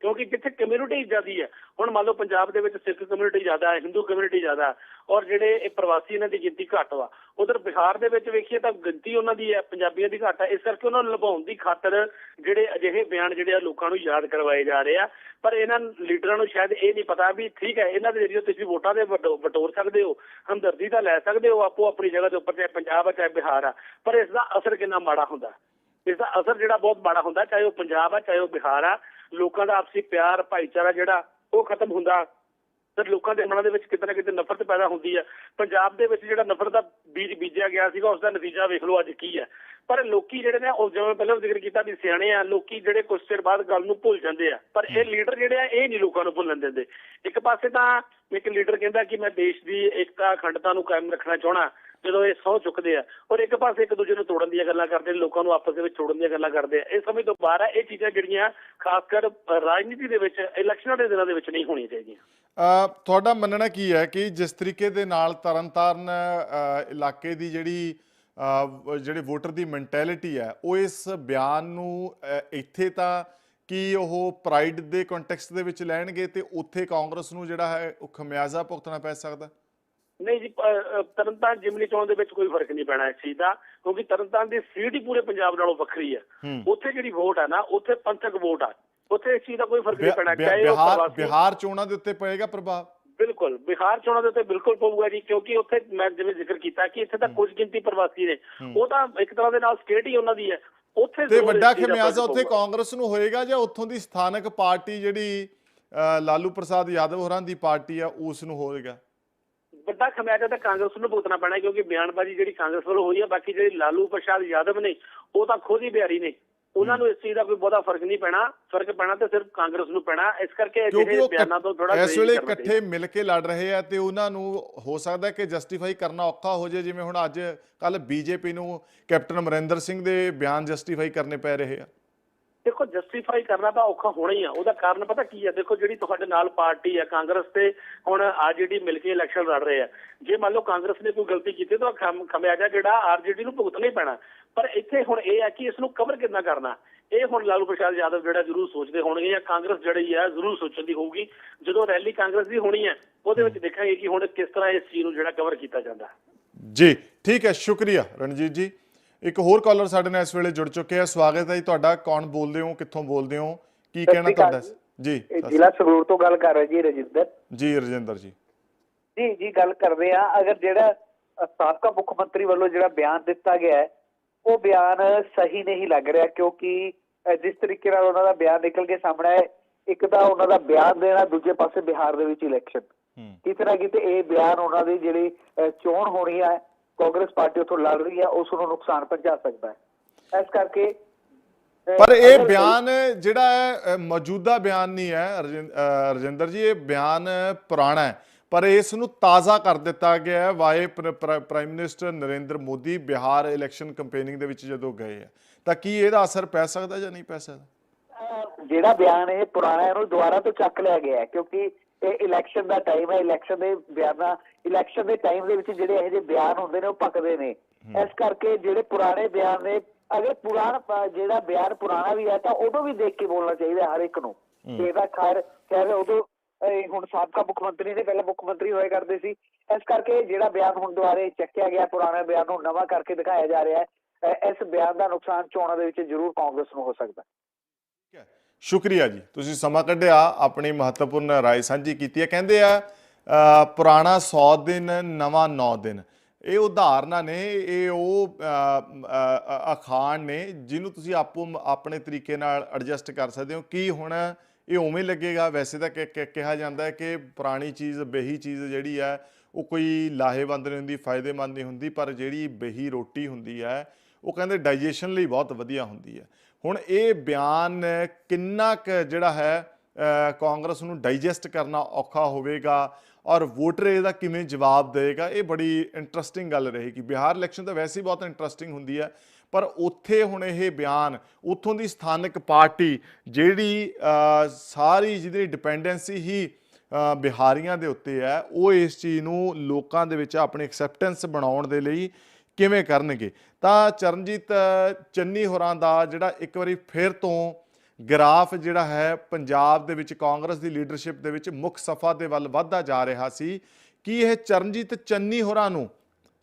ਕਿਉਂਕਿ ਜਿੱਥੇ ਕਮਿਊਨਿਟੀ ਜ਼ਿਆਦੀ ਹੈ, ਹੁਣ ਮੰਨ ਲਓ ਪੰਜਾਬ ਦੇ ਵਿੱਚ ਸਿੱਖ ਕਮਿਊਨਿਟੀ ਜ਼ਿਆਦਾ ਹੈ, ਹਿੰਦੂ ਕਮਿਊਨਿਟੀ ਜ਼ਿਆਦਾ ਔਰ ਜਿਹੜੇ ਇਹ ਪ੍ਰਵਾਸੀ ਇਹਨਾਂ ਦੀ ਗਿਣਤੀ ਘੱਟ ਵਾ, ਉਧਰ ਬਿਹਾਰ ਦੇ ਵਿੱਚ ਵੇਖੀਏ ਤਾਂ ਗਿਣਤੀ ਉਹਨਾਂ ਦੀ ਹੈ, ਪੰਜਾਬੀਆਂ ਦੀ ਘੱਟ ਹੈ, ਇਸ ਕਰਕੇ ਉਹਨਾਂ ਨੂੰ ਲੁਭਾਉਣ ਦੀ ਖਾਤਰ ਜਿਹੜੇ ਅਜਿਹੇ ਬਿਆਨ ਜਿਹੜੇ ਆ ਲੋਕਾਂ ਨੂੰ ਯਾਦ ਕਰਵਾਏ ਜਾ ਰਹੇ ਆ, ਪਰ ਇਹਨਾਂ ਲੀਡਰਾਂ ਨੂੰ ਸ਼ਾਇਦ ਇਹ ਨਹੀਂ ਪਤਾ ਵੀ ਠੀਕ ਹੈ, ਇਹਨਾਂ ਦੇ ਜਰੀਏ ਤੁਸੀਂ ਵੋਟਾਂ ਦੇ ਵਟੋ- ਵਟੋਰ ਸਕਦੇ ਹੋ, ਹਮਦਰਦੀ ਤਾਂ ਲੈ ਸਕਦੇ ਹੋ ਆਪੋ ਆਪਣੀ ਜਗ੍ਹਾ ਦੇ ਉੱਪਰ, ਚਾਹੇ ਪੰਜਾਬ ਆ, ਚਾਹੇ ਬਿਹਾਰ ਆ, ਪਰ ਇਸ ਦਾ ਅਸਰ ਕਿੰਨਾ ਮਾੜਾ ਹੁੰਦਾ? ਇਸ ਦਾ ਅਸਰ ਜਿਹੜਾ ਬਹੁਤ ਮਾੜਾ ਹੁੰਦਾ, ਚਾਹੇ ਉਹ ਪੰਜਾਬ ਆ, ਚਾਹੇ ਉਹ ਬਿਹਾਰ ਆ ਲੋਕਾਂ ਦਾ ਆਪਸੀ ਪਿਆਰ ਭਾਈਚਾਰਾ ਜਿਹੜਾ ਉਹ ਖਤਮ ਹੁੰਦਾ। ਤੇ ਲੋਕਾਂ ਦੇ ਮਨਾਂ ਦੇ ਵਿੱਚ ਕਿਤੇ ਨਾ ਕਿਤੇ ਨਫ਼ਰਤ ਪੈਦਾ ਹੁੰਦੀ ਹੈ। ਪੰਜਾਬ ਦੇ ਵਿੱਚ ਜਿਹੜਾ ਨਫ਼ਰਤ ਦਾ ਬੀਜ ਬੀਜਿਆ ਗਿਆ ਸੀਗਾ ਉਸ ਦਾ ਨਤੀਜਾ ਵੇਖ ਲਓ ਅੱਜ ਕੀ ਹੈ। ਪਰ ਲੋਕੀ ਜਿਹੜੇ ਨੇ ਉਹ ਜਿਵੇਂ ਪਹਿਲਾਂ ਜ਼ਿਕਰ ਕੀਤਾ ਵੀ ਸਿਆਣੇ ਆ ਲੋਕੀ ਜਿਹੜੇ ਕੁਝ ਚਿਰ ਬਾਅਦ ਗੱਲ ਨੂੰ ਭੁੱਲ ਜਾਂਦੇ ਆ। ਪਰ ਇਹ ਲੀਡਰ ਜਿਹੜੇ ਆ ਇਹ ਨਹੀਂ ਲੋਕਾਂ ਨੂੰ ਭੁੱਲਣ ਦਿੰਦੇ। ਇੱਕ ਪਾਸੇ ਤਾਂ ਇੱਕ ਲੀਡਰ ਕਹਿੰਦਾ ਕਿ ਮੈਂ ਦੇਸ਼ ਦੀ ਏਕਤਾ ਅਖੰਡਤਾ ਨੂੰ ਕਾਇਮ ਰੱਖਣਾ ਚਾਹਣਾ ਜਦੋਂ ਇਹ ਸਹੁੰ ਚੁੱਕਦੇ ਆ ਔਰ ਇੱਕ ਪਾਸੇ ਇੱਕ ਦੂਜੇ ਨੂੰ ਤੋੜਨ ਦੀਆਂ ਗੱਲਾਂ ਕਰਦੇ ਨੇ, ਲੋਕਾਂ ਨੂੰ ਆਪਸ ਦੇ ਵਿੱਚ ਤੋੜਨ ਦੀਆਂ ਗੱਲਾਂ ਕਰਦੇ ਆ। ਇਹ ਸਮੇਂ ਤੋਂ ਬਾਹਰ ਆ, ਇਹ ਚੀਜ਼ਾਂ ਜਿਹੜੀਆਂ ਖਾਸ ਕਰ ਰਾਜਨੀਤੀ ਦੇ ਵਿੱਚ, ਇਲੈਕਸ਼ਨਾਂ ਦੇ ਦਿਨਾਂ ਦੇ ਵਿੱਚ ਨਹੀਂ ਹੋਣੀਆਂ ਚਾਹੀਦੀਆਂ। ਤੁਹਾਡਾ ਮੰਨਣਾ ਕੀ ਹੈ ਕਿ ਜਿਸ ਤਰੀਕੇ ਦੇ ਨਾਲ ਤਰਨਤਾਰਨ ਇਲਾਕੇ ਦੀ ਜਿਹੜੀ ਜਿਹੜੇ ਵੋਟਰ ਦੀ ਮੈਂਟੈਲਿਟੀ ਹੈ, ਉਹ ਇਸ ਬਿਆਨ ਨੂੰ ਇੱਥੇ ਤਾਂ ਕੀ ਉਹ ਪ੍ਰਾਈਡ ਦੇ ਕੰਟੈਕਸਟ ਦੇ ਵਿੱਚ ਲੈਣਗੇ ਤੇ ਉੱਥੇ ਕਾਂਗਰਸ ਨੂੰ ਜਿਹੜਾ ਹੈ, ਉਹ ਖਮਿਆਜ਼ਾ ਭੁਗਤਣਾ ਪੈ ਸਕਦਾ? ਨਹੀਂ ਜੀ ਤਰਨਤਾਰਨ ਜਿਮਨੀ ਚੋਣ ਦੇ ਵਿੱਚ ਕੋਈ ਫ਼ਰਕ ਨਹੀਂ ਪੈਣਾ ਇਸ ਚੀਜ਼ ਦਾ ਕਿਉਂਕਿ ਤਰਨਤਾਰਨ ਦੀ ਸੀਟ ਹੀ ਪੂਰੇ ਪੰਜਾਬ ਨਾਲੋਂ ਵੱਖਰੀ ਹੈ। ਉੱਥੇ ਜਿਹੜੀ ਵੋਟ ਹੈ ਨਾ ਉੱਥੇ ਪੰਥਕ ਵੋਟ ਆ। ਉੱਥੇ ਇਸ ਚੀਜ਼ ਦਾ ਕੋਈ ਫ਼ਰਕ ਨਹੀਂ ਪੈਣਾ ਚਾਹੇ ਉਹ ਬਿਹਾਰ ਚੋਣਾਂ ਦੇ ਉੱਤੇ ਪਏਗਾ ਪ੍ਰਭਾਵ? ਬਿਲਕੁਲ ਬਿਹਾਰ ਚੋਣਾਂ ਦੇ ਉੱਤੇ ਬਿਲਕੁਲ ਪਊਗਾ ਜੀ ਕਿਉਂਕਿ ਉੱਥੇ ਮੈਂ ਜਿਵੇਂ ਜ਼ਿਕਰ ਕੀਤਾ ਕਿ ਇੱਥੇ ਤਾਂ ਕੁਝ ਗਿਣਤੀ ਪ੍ਰਵਾਸੀ ਨੇ। ਉਹ ਤਾਂ ਇੱਕ ਤਰ੍ਹਾਂ ਦੇ ਨਾਲ ਸਟੇਟ ਹੀ ਉਹਨਾਂ ਦੀ ਹੈ ਉੱਥੇ ਤੇ ਵੱਡਾ ਫ਼ਰਕ ਉੱਥੇ। ਕਾਂਗਰਸ ਨੂੰ ਹੋਏਗਾ ਜਾਂ ਉੱਥੋਂ ਦੀ ਸਥਾਨਕ ਪਾਰਟੀ ਜਿਹੜੀ ਲਾਲੂ ਪ੍ਰਸਾਦ ਯਾਦਵ ਹੋਰਾਂ ਦੀ ਪਾਰਟੀ ਆ ਉਸ ਨੂੰ ਹੋਏਗਾ? ਵੱਡਾ ਖਮਿਆਜਾ ਤਾਂ ਕਾਂਗਰਸ ਨੂੰ ਭੁਗਤਣਾ ਪੈਣਾ ਕਿਉਂਕਿ ਬਿਆਨਬਾਜ਼ੀ ਜਿਹੜੀ ਕਾਂਗਰਸ ਵੱਲੋਂ ਹੋਈ ਹੈ ਬਾਕੀ ਜਿਹੜੇ ਲਾਲੂ ਪ੍ਰਸ਼ਾਦ ਯਾਦਵ ਨੇ ਉਹ ਤਾਂ ਖੁਦ ਹੀ ਬਿਹਾਰੀ ਨੇ। ਉਹਨਾਂ ਨੂੰ ਇਸ ਚੀਜ਼ ਦਾ ਕੋਈ ਬਹੁਤਾ ਫ਼ਰਕ ਨਹੀਂ ਪੈਣਾ। ਫ਼ਰਕ ਪੈਣਾ ਤੇ ਸਿਰਫ ਕਾਂਗਰਸ ਨੂੰ ਪੈਣਾ। ਇਸ ਕਰਕੇ ਜਿਹੜੇ ਬਿਆਨਾਂ ਤੋਂ ਥੋੜਾ ਇਸ ਵੇਲੇ ਇਕੱਠੇ ਮਿਲ ਕੇ ਲੜ ਰਹੇ ਆ ਤੇ ਉਹਨਾਂ ਨੂੰ ਹੋ ਸਕਦਾ ਕਿ ਜਸਟੀਫਾਈ ਕਰਨਾ ਔਖਾ ਹੋ ਜਾਏ। ਜਿਵੇਂ ਹੁਣ ਅੱਜ ਕੱਲ ਬੀਜੇਪੀ ਨੂੰ ਕੈਪਟਨ ਅਮਰਿੰਦਰ ਸਿੰਘ ਦੇ ਬਿਆਨ ਜਸਟੀਫਾਈ ਕਰਨੇ ਪੈ ਰਹੇ ਆ। ਦੇਖੋ ਜਸਟੀਫਾਈ ਕਰਨਾ ਤਾਂ ਔਖਾ ਹੋਣਾ ਹੀ ਆ। ਉਹਦਾ ਕਾਰਨ ਪਤਾ ਕੀ ਹੈ ਦੇਖੋ, ਜਿਹੜੀ ਤੁਹਾਡੇ ਨਾਲ ਪਾਰਟੀ ਹੈ ਕਾਂਗਰਸ ਤੇ ਹੁਣ ਆਰਜੇਡੀ ਮਿਲ ਕੇ ਇਲੈਕਸ਼ਨ ਲੜ ਰਹੇ ਆ। ਜੇ ਮੰਨ ਲਓ ਕਾਂਗਰਸ ਨੇ ਕੋਈ ਗਲਤੀ ਕੀਤੀ, ਤਾਂ ਖਮਿਆਜਾ ਜਿਹੜਾ ਆਰਜੇਡੀ ਨੂੰ ਭੁਗਤਣਾ ਹੀ ਪੈਣਾ। ਪਰ ਇੱਥੇ ਹੁਣ ਇਹ ਹੈ ਕਿ ਇਸ ਨੂੰ ਕਵਰ ਕਿੱਦਾਂ ਕਰਨਾ? ਇਹ ਹੁਣ ਲਾਲੂ ਪ੍ਰਸ਼ਾਦ ਯਾਦਵ ਜਿਹੜਾ ਜ਼ਰੂਰ ਸੋਚਦੇ ਹੋਣਗੇ ਜਾਂ ਕਾਂਗਰਸ ਜਿਹੜੀ ਹੈ ਜ਼ਰੂਰ ਸੋਚਣ ਦੀ ਹੋਊਗੀ। ਜਦੋਂ ਰੈਲੀ ਕਾਂਗਰਸ ਦੀ ਹੋਣੀ ਹੈ ਉਹਦੇ ਵਿੱਚ ਦੇਖਾਂਗੇ ਕਿ ਹੁਣ ਕਿਸ ਤਰ੍ਹਾਂ ਇਸ ਚੀਜ਼ ਨੂੰ ਜਿਹੜਾ ਕਵਰ ਕੀਤਾ ਜਾਂਦਾ। ਜੀ, ਠੀਕ ਹੈ, ਸ਼ੁਕਰੀਆ ਰਣਜੀਤ ਜੀ। ਇੱਕ ਹੋਰ ਕਾਲਰ ਸਾਡੇ ਨਾਲ ਇਸ ਵੇਲੇ ਜੁੜ ਚੁੱਕੇ ਆ। ਸਵਾਗਤ ਹੈ ਜੀ ਤੁਹਾਡਾ। ਕੌਣ ਬੋਲਦੇ ਹੋ? ਕਿੱਥੋਂ ਬੋਲਦੇ ਹੋ? ਕੀ ਕਹਿਣਾ ਤੁਹਾਡਾ? ਜੀ ਜ਼ਿਲ੍ਹਾ ਸੰਗਰੂਰ ਤੋਂ ਗੱਲ ਕਰ ਰਹੇ ਜੀ ਰਜਿੰਦਰ। ਜੀ ਰਜਿੰਦਰ ਜੀ। ਜੀ ਜੀ ਗੱਲ ਕਰਦੇ ਆ ਅਗਰ ਜਿਹੜਾ ਸਾਬਕਾ ਮੁੱਖ ਮੰਤਰੀ ਵੱਲੋਂ ਜਿਹੜਾ ਬਿਆਨ ਦਿੱਤਾ ਗਿਆ ਹੈ ਉਹ ਬਿਆਨ ਸਹੀ ਨਹੀਂ ਲੱਗ ਰਿਹਾ ਕਿਉਂਕਿ ਜਿਸ ਤਰੀਕੇ ਨਾਲ ਉਹਨਾਂ ਦਾ ਬਿਆਨ ਨਿਕਲ ਕੇ ਸਾਹਮਣੇ ਆਇਆ ਇੱਕ ਤਾਂ ਉਹਨਾਂ ਦਾ ਬਿਆਨ ਦੇਣਾ ਦੂਜੇ ਪਾਸੇ ਬਿਹਾਰ ਦੇ ਵਿੱਚ ਇਲੈਕਸ਼ਨ ਕਿਤੇ ਨਾ ਕਿਤੇ ਇਹ ਬਿਆਨ ਉਹਨਾਂ ਦੀ ਜਿਹੜੀ ਚੋਣ ਹੋਣੀ ਹੈ ਕਾਂਗਰਸ ਪਾਰਟੀ ਉੱਥੋਂ ਲੜ ਰਹੀ ਹੈ ਉਸ ਨੂੰ ਨੁਕਸਾਨ ਪਹੁੰਚਾ ਸਕਦਾ ਹੈ। ਇਸ ਕਰਕੇ ਪਰ ਇਹ ਬਿਆਨ ਜਿਹੜਾ ਹੈ ਮੌਜੂਦਾ ਬਿਆਨ ਨਹੀਂ ਹੈ ਰਜਿੰਦਰ ਜੀ ਇਹ ਬਿਆਨ ਪੁਰਾਣਾ ਹੈ। ਪਰ ਇਸ ਨੂੰ ਤਾਜ਼ਾ ਕਰ ਦਿੱਤਾ ਗਿਆ ਹੈ। ਵਾਏ ਪ੍ਰ- ਪ੍ਰ- prime minister Narendra Modi Bihar election campaigning ਦੇ ਵਿੱਚ ਜਦੋਂ ਗਏ ਆ ਤਾਂ ਕੀ ਇਹਦਾ ਅਸਰ ਪੈ ਸਕਦਾ ਜਾਂ ਨਹੀਂ ਪੈ ਸਕਦਾ? ਜਿਹੜਾ ਬਿਆਨ ਇਹ ਪੁਰਾਣਾ ਹੈ ਉਹਨੂੰ ਦੁਬਾਰਾ ਤੋਂ ਚੱਕ ਲਿਆ ਗਿਆ ਹੈ ਕਿਉਂਕਿ ਇਹ ਇਲੈਕਸ਼ਨ ਦਾ ਟਾਈਮ ਹੈ ਇਲੈਕਸ਼ਨ ਦੇ ਬਿਆਨਾਂ ਇਲੈਕਸ਼ਨ ਦੇ ਟਾਈਮ ਦੇ ਵਿੱਚ ਜਿਹੜੇ ਇਹੋ ਜਿਹੇ ਬਿਆਨ ਹੁੰਦੇ ਨੇ ਉਹ ਪੱਕਦੇ ਨੇ। ਇਸ ਕਰਕੇ ਜਿਹੜੇ ਪੁਰਾਣੇ ਬਿਆਨ ਨੇ ਅਗਰ ਪੁਰਾਣਾ ਜਿਹੜਾ ਬਿਆਨ ਪੁਰਾਣਾ ਵੀ ਹੈ ਤਾਂ ਉਦੋਂ ਵੀ ਦੇਖ ਕੇ ਬੋਲਣਾ ਚਾਹੀਦਾ ਹਰ ਇੱਕ ਨੂੰ। ਇਹਦਾ ਖੈਰ ਕਹਿੰਦੇ ਉਦੋਂ ਇਹ ਹੁਣ ਸਾਬਕਾ ਮੁੱਖ ਮੰਤਰੀ ਨੇ ਪਹਿਲਾਂ ਮੁੱਖ ਮੰਤਰੀ ਹੋਏ ਕਰਦੇ ਸੀ। ਇਸ ਕਰਕੇ ਜਿਹੜਾ ਬਿਆਨ ਹੁਣ ਦੁਬਾਰੇ ਚੱਕਿਆ ਗਿਆ ਪੁਰਾਣੇ ਬਿਆਨ ਨੂੰ ਨਵਾਂ ਕਰਕੇ ਦਿਖਾਇਆ ਜਾ ਰਿਹਾ ਹੈ ਇਸ ਬਿਆਨ ਦਾ ਨੁਕਸਾਨ ਚੋਣਾਂ ਦੇ ਵਿੱਚ ਜ਼ਰੂਰ ਕਾਂਗਰਸ ਨੂੰ ਹੋ ਸਕਦਾ। ਹੈ। ਸ਼ੁਕਰੀਆ ਜੀ। ਤੁਸੀਂ ਸਮਾਂ ਕੱਢਿਆ, ਆਪਣੀ ਮਹੱਤਵਪੂਰਨ ਰਾਏ ਸਾਂਝੀ ਕੀਤੀ ਹੈ। ਕਹਿੰਦੇ ਆ ਪੁਰਾਣਾ 100 ਦਿਨ, ਨਵਾਂ 9 ਦਿਨ। ਇਹ ਉਦਾਹਰਨਾਂ ਨੇ, ਇਹ ਉਹ ਅਖਾਣ ਨੇ ਜਿਹਨੂੰ ਤੁਸੀਂ ਆਪੋ ਆਪਣੇ ਤਰੀਕੇ ਨਾਲ ਐਡਜਸਟ ਕਰ ਸਕਦੇ ਹੋ। ਕੀ ਹੁਣ ਇਹ ਉਵੇਂ ਲੱਗੇਗਾ? ਵੈਸੇ ਤਾਂ ਕਿ- ਕਿਹਾ ਜਾਂਦਾ ਹੈ ਕਿ ਪੁਰਾਣੀ ਚੀਜ਼, ਬੇਹੀ ਚੀਜ਼ ਜਿਹੜੀ ਹੈ, ਉਹ ਕੋਈ ਲਾਹੇਵੰਦ ਨਹੀਂ ਹੁੰਦੀ, ਫਾਇਦੇਮੰਦ ਨਹੀਂ ਹੁੰਦੀ, ਪਰ ਜਿਹੜੀ ਬੇਹੀ ਰੋਟੀ ਹੁੰਦੀ ਹੈ, ਉਹ ਕਹਿੰਦੇ ਡਾਈਜੈਸ਼ਨ ਲਈ ਬਹੁਤ ਵਧੀਆ ਹੁੰਦੀ ਹੈ। ਹੁਣ ਇਹ ਬਿਆਨ ਕਿੰਨਾ ਕੁ ਜਿਹੜਾ ਹੈ ਕਾਂਗਰਸ ਨੂੰ ਡਾਈਜੈਸਟ ਕਰਨਾ ਔਖਾ ਹੋਵੇਗਾ ਔਰ ਵੋਟਰ ਇਹਦਾ ਕਿਵੇਂ ਜਵਾਬ ਦੇਗਾ ਇਹ ਬੜੀ ਇੰਟਰਸਟਿੰਗ ਗੱਲ ਰਹੇਗੀ। ਬਿਹਾਰ ਇਲੈਕਸ਼ਨ ਤਾਂ ਵੈਸੇ ਹੀ ਬਹੁਤ ਇੰਟਰਸਟਿੰਗ ਹੁੰਦੀ ਹੈ, ਪਰ ਉੱਥੇ ਹੁਣ ਇਹ ਬਿਆਨ, ਉੱਥੋਂ ਦੀ ਸਥਾਨਕ ਪਾਰਟੀ ਜਿਹੜੀ ਸਾਰੀ ਜਿਹਦੀ ਡਿਪੈਂਡੈਂਸੀ ਹੀ ਬਿਹਾਰੀਆਂ ਦੇ ਉੱਤੇ ਹੈ, ਉਹ ਇਸ ਚੀਜ਼ ਨੂੰ ਲੋਕਾਂ ਦੇ ਵਿੱਚ ਆਪਣੀ ਐਕਸੈਪਟੈਂਸ ਬਣਾਉਣ ਦੇ ਲਈ ਕਿਵੇਂ ਕਰਨਗੇ? ਤਾਂ ਚਰਨਜੀਤ ਚੰਨੀ ਹੋਰਾਂ ਦਾ ਜਿਹੜਾ ਇੱਕ ਵਾਰੀ ਫਿਰ ਤੋਂ ਗ੍ਰਾਫ ਜਿਹੜਾ ਹੈ, ਪੰਜਾਬ ਦੇ ਵਿੱਚ ਕਾਂਗਰਸ ਦੀ ਲੀਡਰਸ਼ਿਪ ਦੇ ਵਿੱਚ ਮੁੱਖ ਸਫਾ ਦੇ ਵੱਲ ਵਧਦਾ ਜਾ ਰਿਹਾ ਸੀ। ਕਿ ਇਹ ਚਰਨਜੀਤ ਚੰਨੀ ਹੋਰਾਂ ਨੂੰ,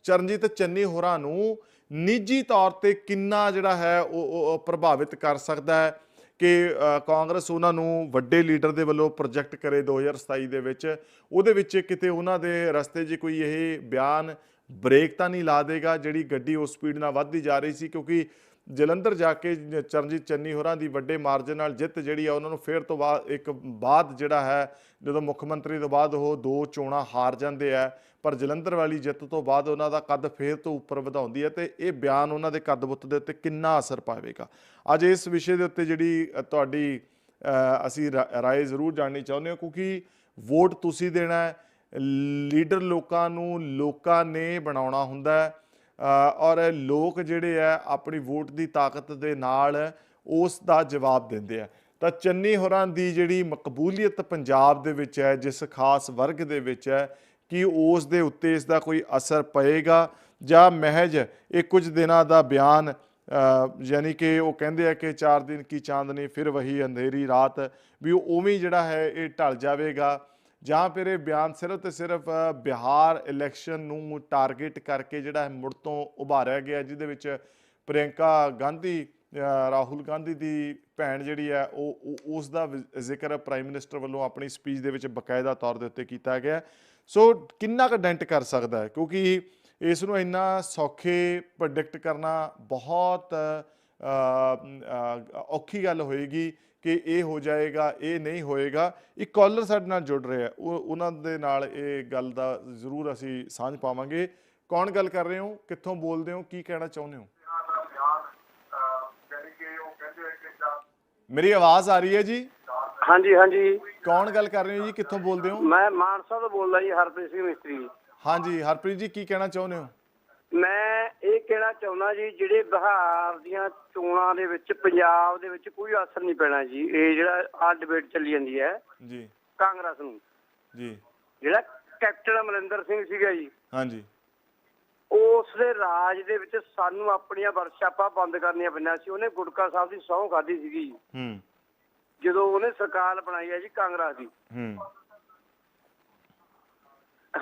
ਚਰਨਜੀਤ ਚੰਨੀ ਹੋਰਾਂ ਨੂੰ ਨਿੱਜੀ ਤੌਰ ਤੇ ਕਿੰਨਾ ਜਿਹੜਾ ਹੈ ਉਹ, ਉਹ- ਪ੍ਰਭਾਵਿਤ ਕਰ ਸਕਦਾ ਹੈ ਕਿ ਕਾਂਗਰਸ ਉਹਨਾਂ ਨੂੰ ਵੱਡੇ ਲੀਡਰ ਦੇ ਵੱਲੋਂ ਪ੍ਰੋਜੈਕਟ ਕਰੇ 2027 ਦੇ ਵਿੱਚ? ਉਹਦੇ ਵਿੱਚ ਕਿਤੇ ਉਹਨਾਂ ਦੇ ਰਸਤੇ 'ਚ ਕੋਈ ਇਹ ਬਿਆਨ ਬ੍ਰੇਕ ਤਾਂ ਨਹੀਂ ਲਾ ਦੇਗਾ, ਜਿਹੜੀ ਗੱਡੀ ਉਸ ਸਪੀਡ ਨਾਲ ਵੱਧਦੀ ਜਾ ਰਹੀ ਸੀ, ਕਿਉਂਕਿ ਜਲੰਧਰ ਜਾ ਕੇ ਚਰਨਜੀਤ ਚੰਨੀ ਹੋਰਾਂ ਦੀ ਵੱਡੇ ਮਾਰਜਨ ਨਾਲ ਜਿੱਤ ਜਿਹੜੀ ਆ, ਉਹਨਾਂ ਨੂੰ ਫੇਰ ਤੋਂ ਬਾਅਦ ਇੱਕ ਬਾਅਦ ਜਿਹੜਾ ਹੈ, ਜਦੋਂ ਮੁੱਖ ਮੰਤਰੀ ਤੋਂ ਬਾਅਦ ਉਹ ਦੋ ਚੋਣਾਂ ਹਾਰ ਜਾਂਦੇ ਆ, ਪਰ ਜਲੰਧਰ ਵਾਲੀ ਜਿੱਤ ਤੋਂ ਬਾਅਦ ਉਹਨਾਂ ਦਾ ਕੱਦ ਫੇਰ ਤੋਂ ਉੱਪਰ ਵਧਾਉਂਦੀ ਹੈ ਤੇ ਇਹ ਬਿਆਨ ਉਹਨਾਂ ਦੇ ਕੱਦ ਬੁੱਤ ਦੇ ਉੱਤੇ ਕਿੰਨਾ ਅਸਰ ਪਾਵੇਗਾ। ਅੱਜ ਇਸ ਵਿਸ਼ੇ ਦੇ ਉੱਤੇ ਜਿਹੜੀ ਤੁਹਾਡੀ ਅਸੀਂ ਰਾ- ਰਾਏ ਜ਼ਰੂਰ ਜਾਣਨੀ ਚਾਹੁੰਦੇ ਹਾਂ, ਕਿਉਂਕਿ ਵੋਟ ਤੁਸੀਂ ਦੇਣਾ ਹੈ ਲੀਡਰ ਲੋਕਾਂ ਨੂੰ ਲੋਕਾਂ ਨੇ ਬਣਾਉਣਾ ਹੁੰਦਾ ਹੈ। ਔਰ ਲੋਕ ਜਿਹੜੇ ਆ ਆਪਣੀ ਵੋਟ ਦੀ ਤਾਕਤ ਦੇ ਨਾਲ ਉਸ ਦਾ ਜਵਾਬ ਦਿੰਦੇ ਆ ਤਾਂ ਚੰਨੀ ਹੋਰਾਂ ਦੀ ਜਿਹੜੀ ਮਕਬੂਲੀਅਤ ਪੰਜਾਬ ਦੇ ਵਿੱਚ ਹੈ, ਜਿਸ ਖਾਸ ਵਰਗ ਦੇ ਵਿੱਚ ਹੈ, ਕਿ ਉਸ ਦੇ ਉੱਤੇ ਇਸ ਦਾ ਕੋਈ ਅਸਰ ਪਏਗਾ? ਜਾਂ ਮਹਿਜ ਇਹ ਕੁਝ ਦਿਨਾਂ ਦਾ ਬਿਆਨ ਯਾਨੀ ਕਿ ਉਹ ਕਹਿੰਦੇ ਆ ਕਿ 4 ਦਿਨ ਕੀ ਚਾਂਦਨੀ, ਫਿਰ ਵਹੀ ਅੰਧੇਰੀ ਰਾਤ, ਵੀ ਉਹ ਉਵੇਂ ਜਿਹੜਾ ਹੈ, ਇਹ ਢਲ ਜਾਵੇਗਾ। ਜਾਂ ਫਿਰ ਇਹ ਬਿਆਨ ਸਿਰਫ ਤੇ ਸਿਰਫ ਬਿਹਾਰ ਇਲੈਕਸ਼ਨ ਨੂੰ ਟਾਰਗੇਟ ਕਰਕੇ ਜਿਹੜਾ ਹੈ ਮੁੜ ਤੋਂ ਉਭਾਰਿਆ ਗਿਆ, ਜਿਹਦੇ ਵਿੱਚ ਪ੍ਰਿਯੰਕਾ ਗਾਂਧੀ ਰਾਹੁਲ ਗਾਂਧੀ ਦੀ ਭੈਣ ਜਿਹੜੀ ਹੈ, ਉਹ ਉਸ ਦਾ ਵਿ- ਜ਼ਿਕਰ ਪ੍ਰਾਈਮ ਮਿਨਿਸਟਰ ਵੱਲੋਂ ਆਪਣੀ ਸਪੀਚ ਦੇ ਵਿੱਚ ਬਕਾਇਦਾ ਤੌਰ ਦੇ ਉੱਤੇ ਕੀਤਾ ਗਿਆ। ਸੋ ਕਿੰਨਾ ਕੁ ਡੈਂਟ ਕਰ ਸਕਦਾ ਹੈ? ਕਿਉਂਕਿ ਇਸ ਨੂੰ ਇੰਨਾ ਸੌਖੇ ਪ੍ਰੈਡਿਕਟ ਕਰਨਾ ਬਹੁਤ ਔਖੀ ਗੱਲ ਹੋਏਗੀ। ਕਿ ਇਹ ਹੋ ਜਾਏਗਾ ਇਹ ਨਹੀਂ ਹੋਏਗਾ ਇੱਕ ਕਾਲਰ ਸਾਡੇ ਨਾਲ ਜੁੜ ਰਿਹਾ ਉਹ ਉਹਨਾਂ ਦੇ ਨਾਲ ਇਹ ਗੱਲ ਦਾ ਜ਼ਰੂਰ ਅਸੀਂ ਸਾਂਝ ਪਾਵਾਂਗੇ। ਕੌਣ ਗੱਲ ਕਰ ਰਹੇ ਹੋ? ਕਿੱਥੋਂ ਬੋਲਦੇ ਹੋ? ਕੀ ਕਹਿਣਾ ਚਾਹੁੰਦੇ ਹੋ? ਮੇਰੀ ਆਵਾਜ਼ ਆ ਰਹੀ ਹੈ ਜੀ? ਹਾਂਜੀ ਹਾਂਜੀ। ਕੌਣ ਗੱਲ ਕਰ ਰਹੇ ਹੋ ਜੀ? ਕਿੱਥੋਂ ਬੋਲਦੇ ਹੋ? ਮੈਂ ਮਾਨਸਾ ਤੋਂ ਬੋਲਦਾ ਜੀ ਹਰਪ੍ਰੀਤ ਸਿੰਘ ਮਿਸਤਰੀ ਹਾਂਜੀ ਹਰਪ੍ਰੀਤ ਜੀ ਕੀ ਕਹਿਣਾ ਚਾਹੁੰਦੇ ਹੋ? ਮੈਂ ਇਹ ਕਹਿਣਾ ਚਾਹੁੰਦਾ ਜੀ ਜਿਹੜੇ ਬਿਹਾਰ ਦੀਆਂ ਚੋਣਾਂ ਦੇ ਵਿੱਚ ਪੰਜਾਬ ਦੇ ਵਿੱਚ ਕੋਈ ਅਸਰ ਨਹੀਂ ਪੈਣਾ ਜੀ। ਇਹ ਜਿਹੜਾ ਆ ਡਿਬੇਟ ਚੱਲੀ ਜਾਂਦੀ ਹੈ ਜੀ। ਕਾਂਗਰਸ ਨੂੰ। ਜੀ। ਜਿਹੜਾ ਕੈਪਟਨ ਅਮਰਿੰਦਰ ਸਿੰਘ ਸੀਗਾ ਜੀ ਹਾਂਜੀ। ਉਸ ਦੇ ਰਾਜ ਦੇ ਵਿੱਚ ਸਾਨੂੰ ਆਪਣੀਆਂ ਵਰਕਸ਼ਾਪਾਂ ਬੰਦ ਕਰਨੀਆਂ ਪਈਆਂ ਸੀ। ਉਹਨੇ ਗੁਟਕਾ ਸਾਹਿਬ ਦੀ ਸਹੁੰ ਖਾਧੀ ਸੀਗੀ ਹੂੰ। ਜਦੋਂ ਉਹਨੇ ਸਰਕਾਰ ਬਣਾਈ ਹੈ ਜੀ ਕਾਂਗਰਸ ਦੀ। ਹੂੰ।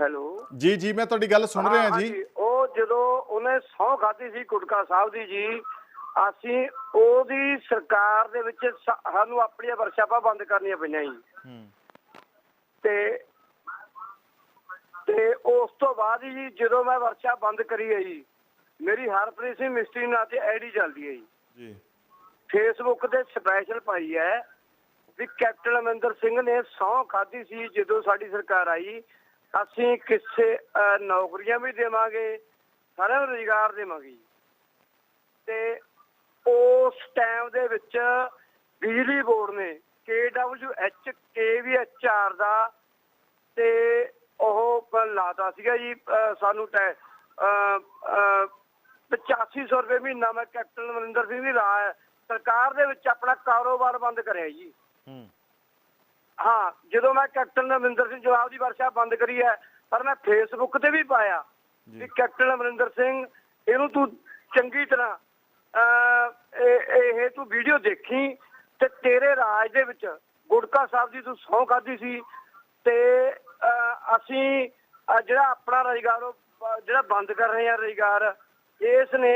ਹੈਲੋ। ਜੀ ਜੀ ਮੈਂ ਤੁਹਾਡੀ ਗੱਲ ਸੁਣ ਰਿਹਾ ਜੀ। ਉਹ ਜਦੋਂ ਉਹਨੇ ਸਹੁੰ ਖਾਧੀ ਸੀ ਗੁਟਕਾ ਸਾਹਿਬ ਦੀ ਜੀ ਅਸੀਂ ਉਹਦੀ ਸਰਕਾਰ ਦੇ ਵਿੱਚ ਸਾ- ਸਾਨੂੰ ਆਪਣੀਆਂ ਵਰਕਸ਼ਾਪਾਂ ਬੰਦ ਕਰਨੀਆਂ ਪਈਆਂ ਜੀ। ਤੇ ਤੇ ਉਸ ਤੋਂ ਬਾਅਦ ਜੀ ਜਦੋਂ ਮੈਂ ਵਰਕਸ਼ਾਪ ਬੰਦ ਕਰੀ ਹੈ ਜੀ ਮੇਰੀ ਹਰਪ੍ਰੀਤ ਸਿੰਘ ਮਿਸਤਰੀ ਨਾਂ ਤੇ ਆਈਡੀ ਚੱਲਦੀ ਹੈ ਜੀ। ਜੀ। ਫੇਸਬੁੱਕ ਤੇ ਸਪੈਸ਼ਲ ਪਾਈ ਹੈ ਵੀ ਕੈਪਟਨ ਅਮਰਿੰਦਰ ਸਿੰਘ ਨੇ ਸਹੁੰ ਖਾਧੀ ਸੀ ਜਦੋਂ ਸਾਡੀ ਸਰਕਾਰ ਆਈ ਅਸੀਂ ਕਿਸੇ ਨੌਕਰੀਆਂ ਵੀ ਦੇਵਾਂਗੇ ਸਾਰਿਆਂ ਨੂੰ ਰੁਜ਼ਗਾਰ ਦੇਵਾਂਗੇ ਤੇ ਉਸ ਟਾਈਮ ਦੇ ਵਿੱਚ ਬਿਜਲੀ ਬੋਰਡ ਨੇ KWH KVHR ਦਾ ਤੇ ਉਹ ਲਾਤਾ ਸੀਗਾ ਜੀ ਸਾਨੂੰ ਟੈ ਅਹ, 8500 ਰੁਪਏ ਮਹੀਨਾ ਮੈਂ ਕੈਪਟਨ ਅਮਰਿੰਦਰ ਸਿੰਘ ਦੀ ਰਾਹ ਸਰਕਾਰ ਦੇ ਵਿੱਚ ਆਪਣਾ ਕਾਰੋਬਾਰ ਬੰਦ ਕਰਿਆ ਜੀ। ਹੂੰ। ਹਾਂ ਜਦੋਂ ਮੈਂ ਕੈਪਟਨ ਅਮਰਿੰਦਰ ਸਿੰਘ ਜਵਾਬ ਦੀ ਵਰਸ਼ਾ ਬੰਦ ਕਰੀ ਹੈ ਪਰ ਮੈਂ ਫੇਸਬੁੱਕ ਤੇ ਵੀ ਪਾਇਆ ਕਿ ਕੈਪਟਨ ਅਮਰਿੰਦਰ ਸਿੰਘ ਇਹਨੂੰ ਤੂੰ ਚੰਗੀ ਤਰ੍ਹਾਂ ਇਹ ਇਹ ਤੂੰ ਵੀਡੀਓ ਦੇਖੀ ਤੇ ਤੇਰੇ ਰਾਜ ਦੇ ਵਿੱਚ ਗੁਟਕਾ ਸਾਹਿਬ ਦੀ ਤੂੰ ਸਹੁੰ ਖਾਧੀ ਸੀ ਤੇ ਅਸੀਂ ਜਿਹੜਾ ਆਪਣਾ ਰੁਜ਼ਗਾਰ ਜਿਹੜਾ ਬੰਦ ਕਰ ਰਹੇ ਆ ਰੁਜ਼ਗਾਰ ਇਸ ਨੇ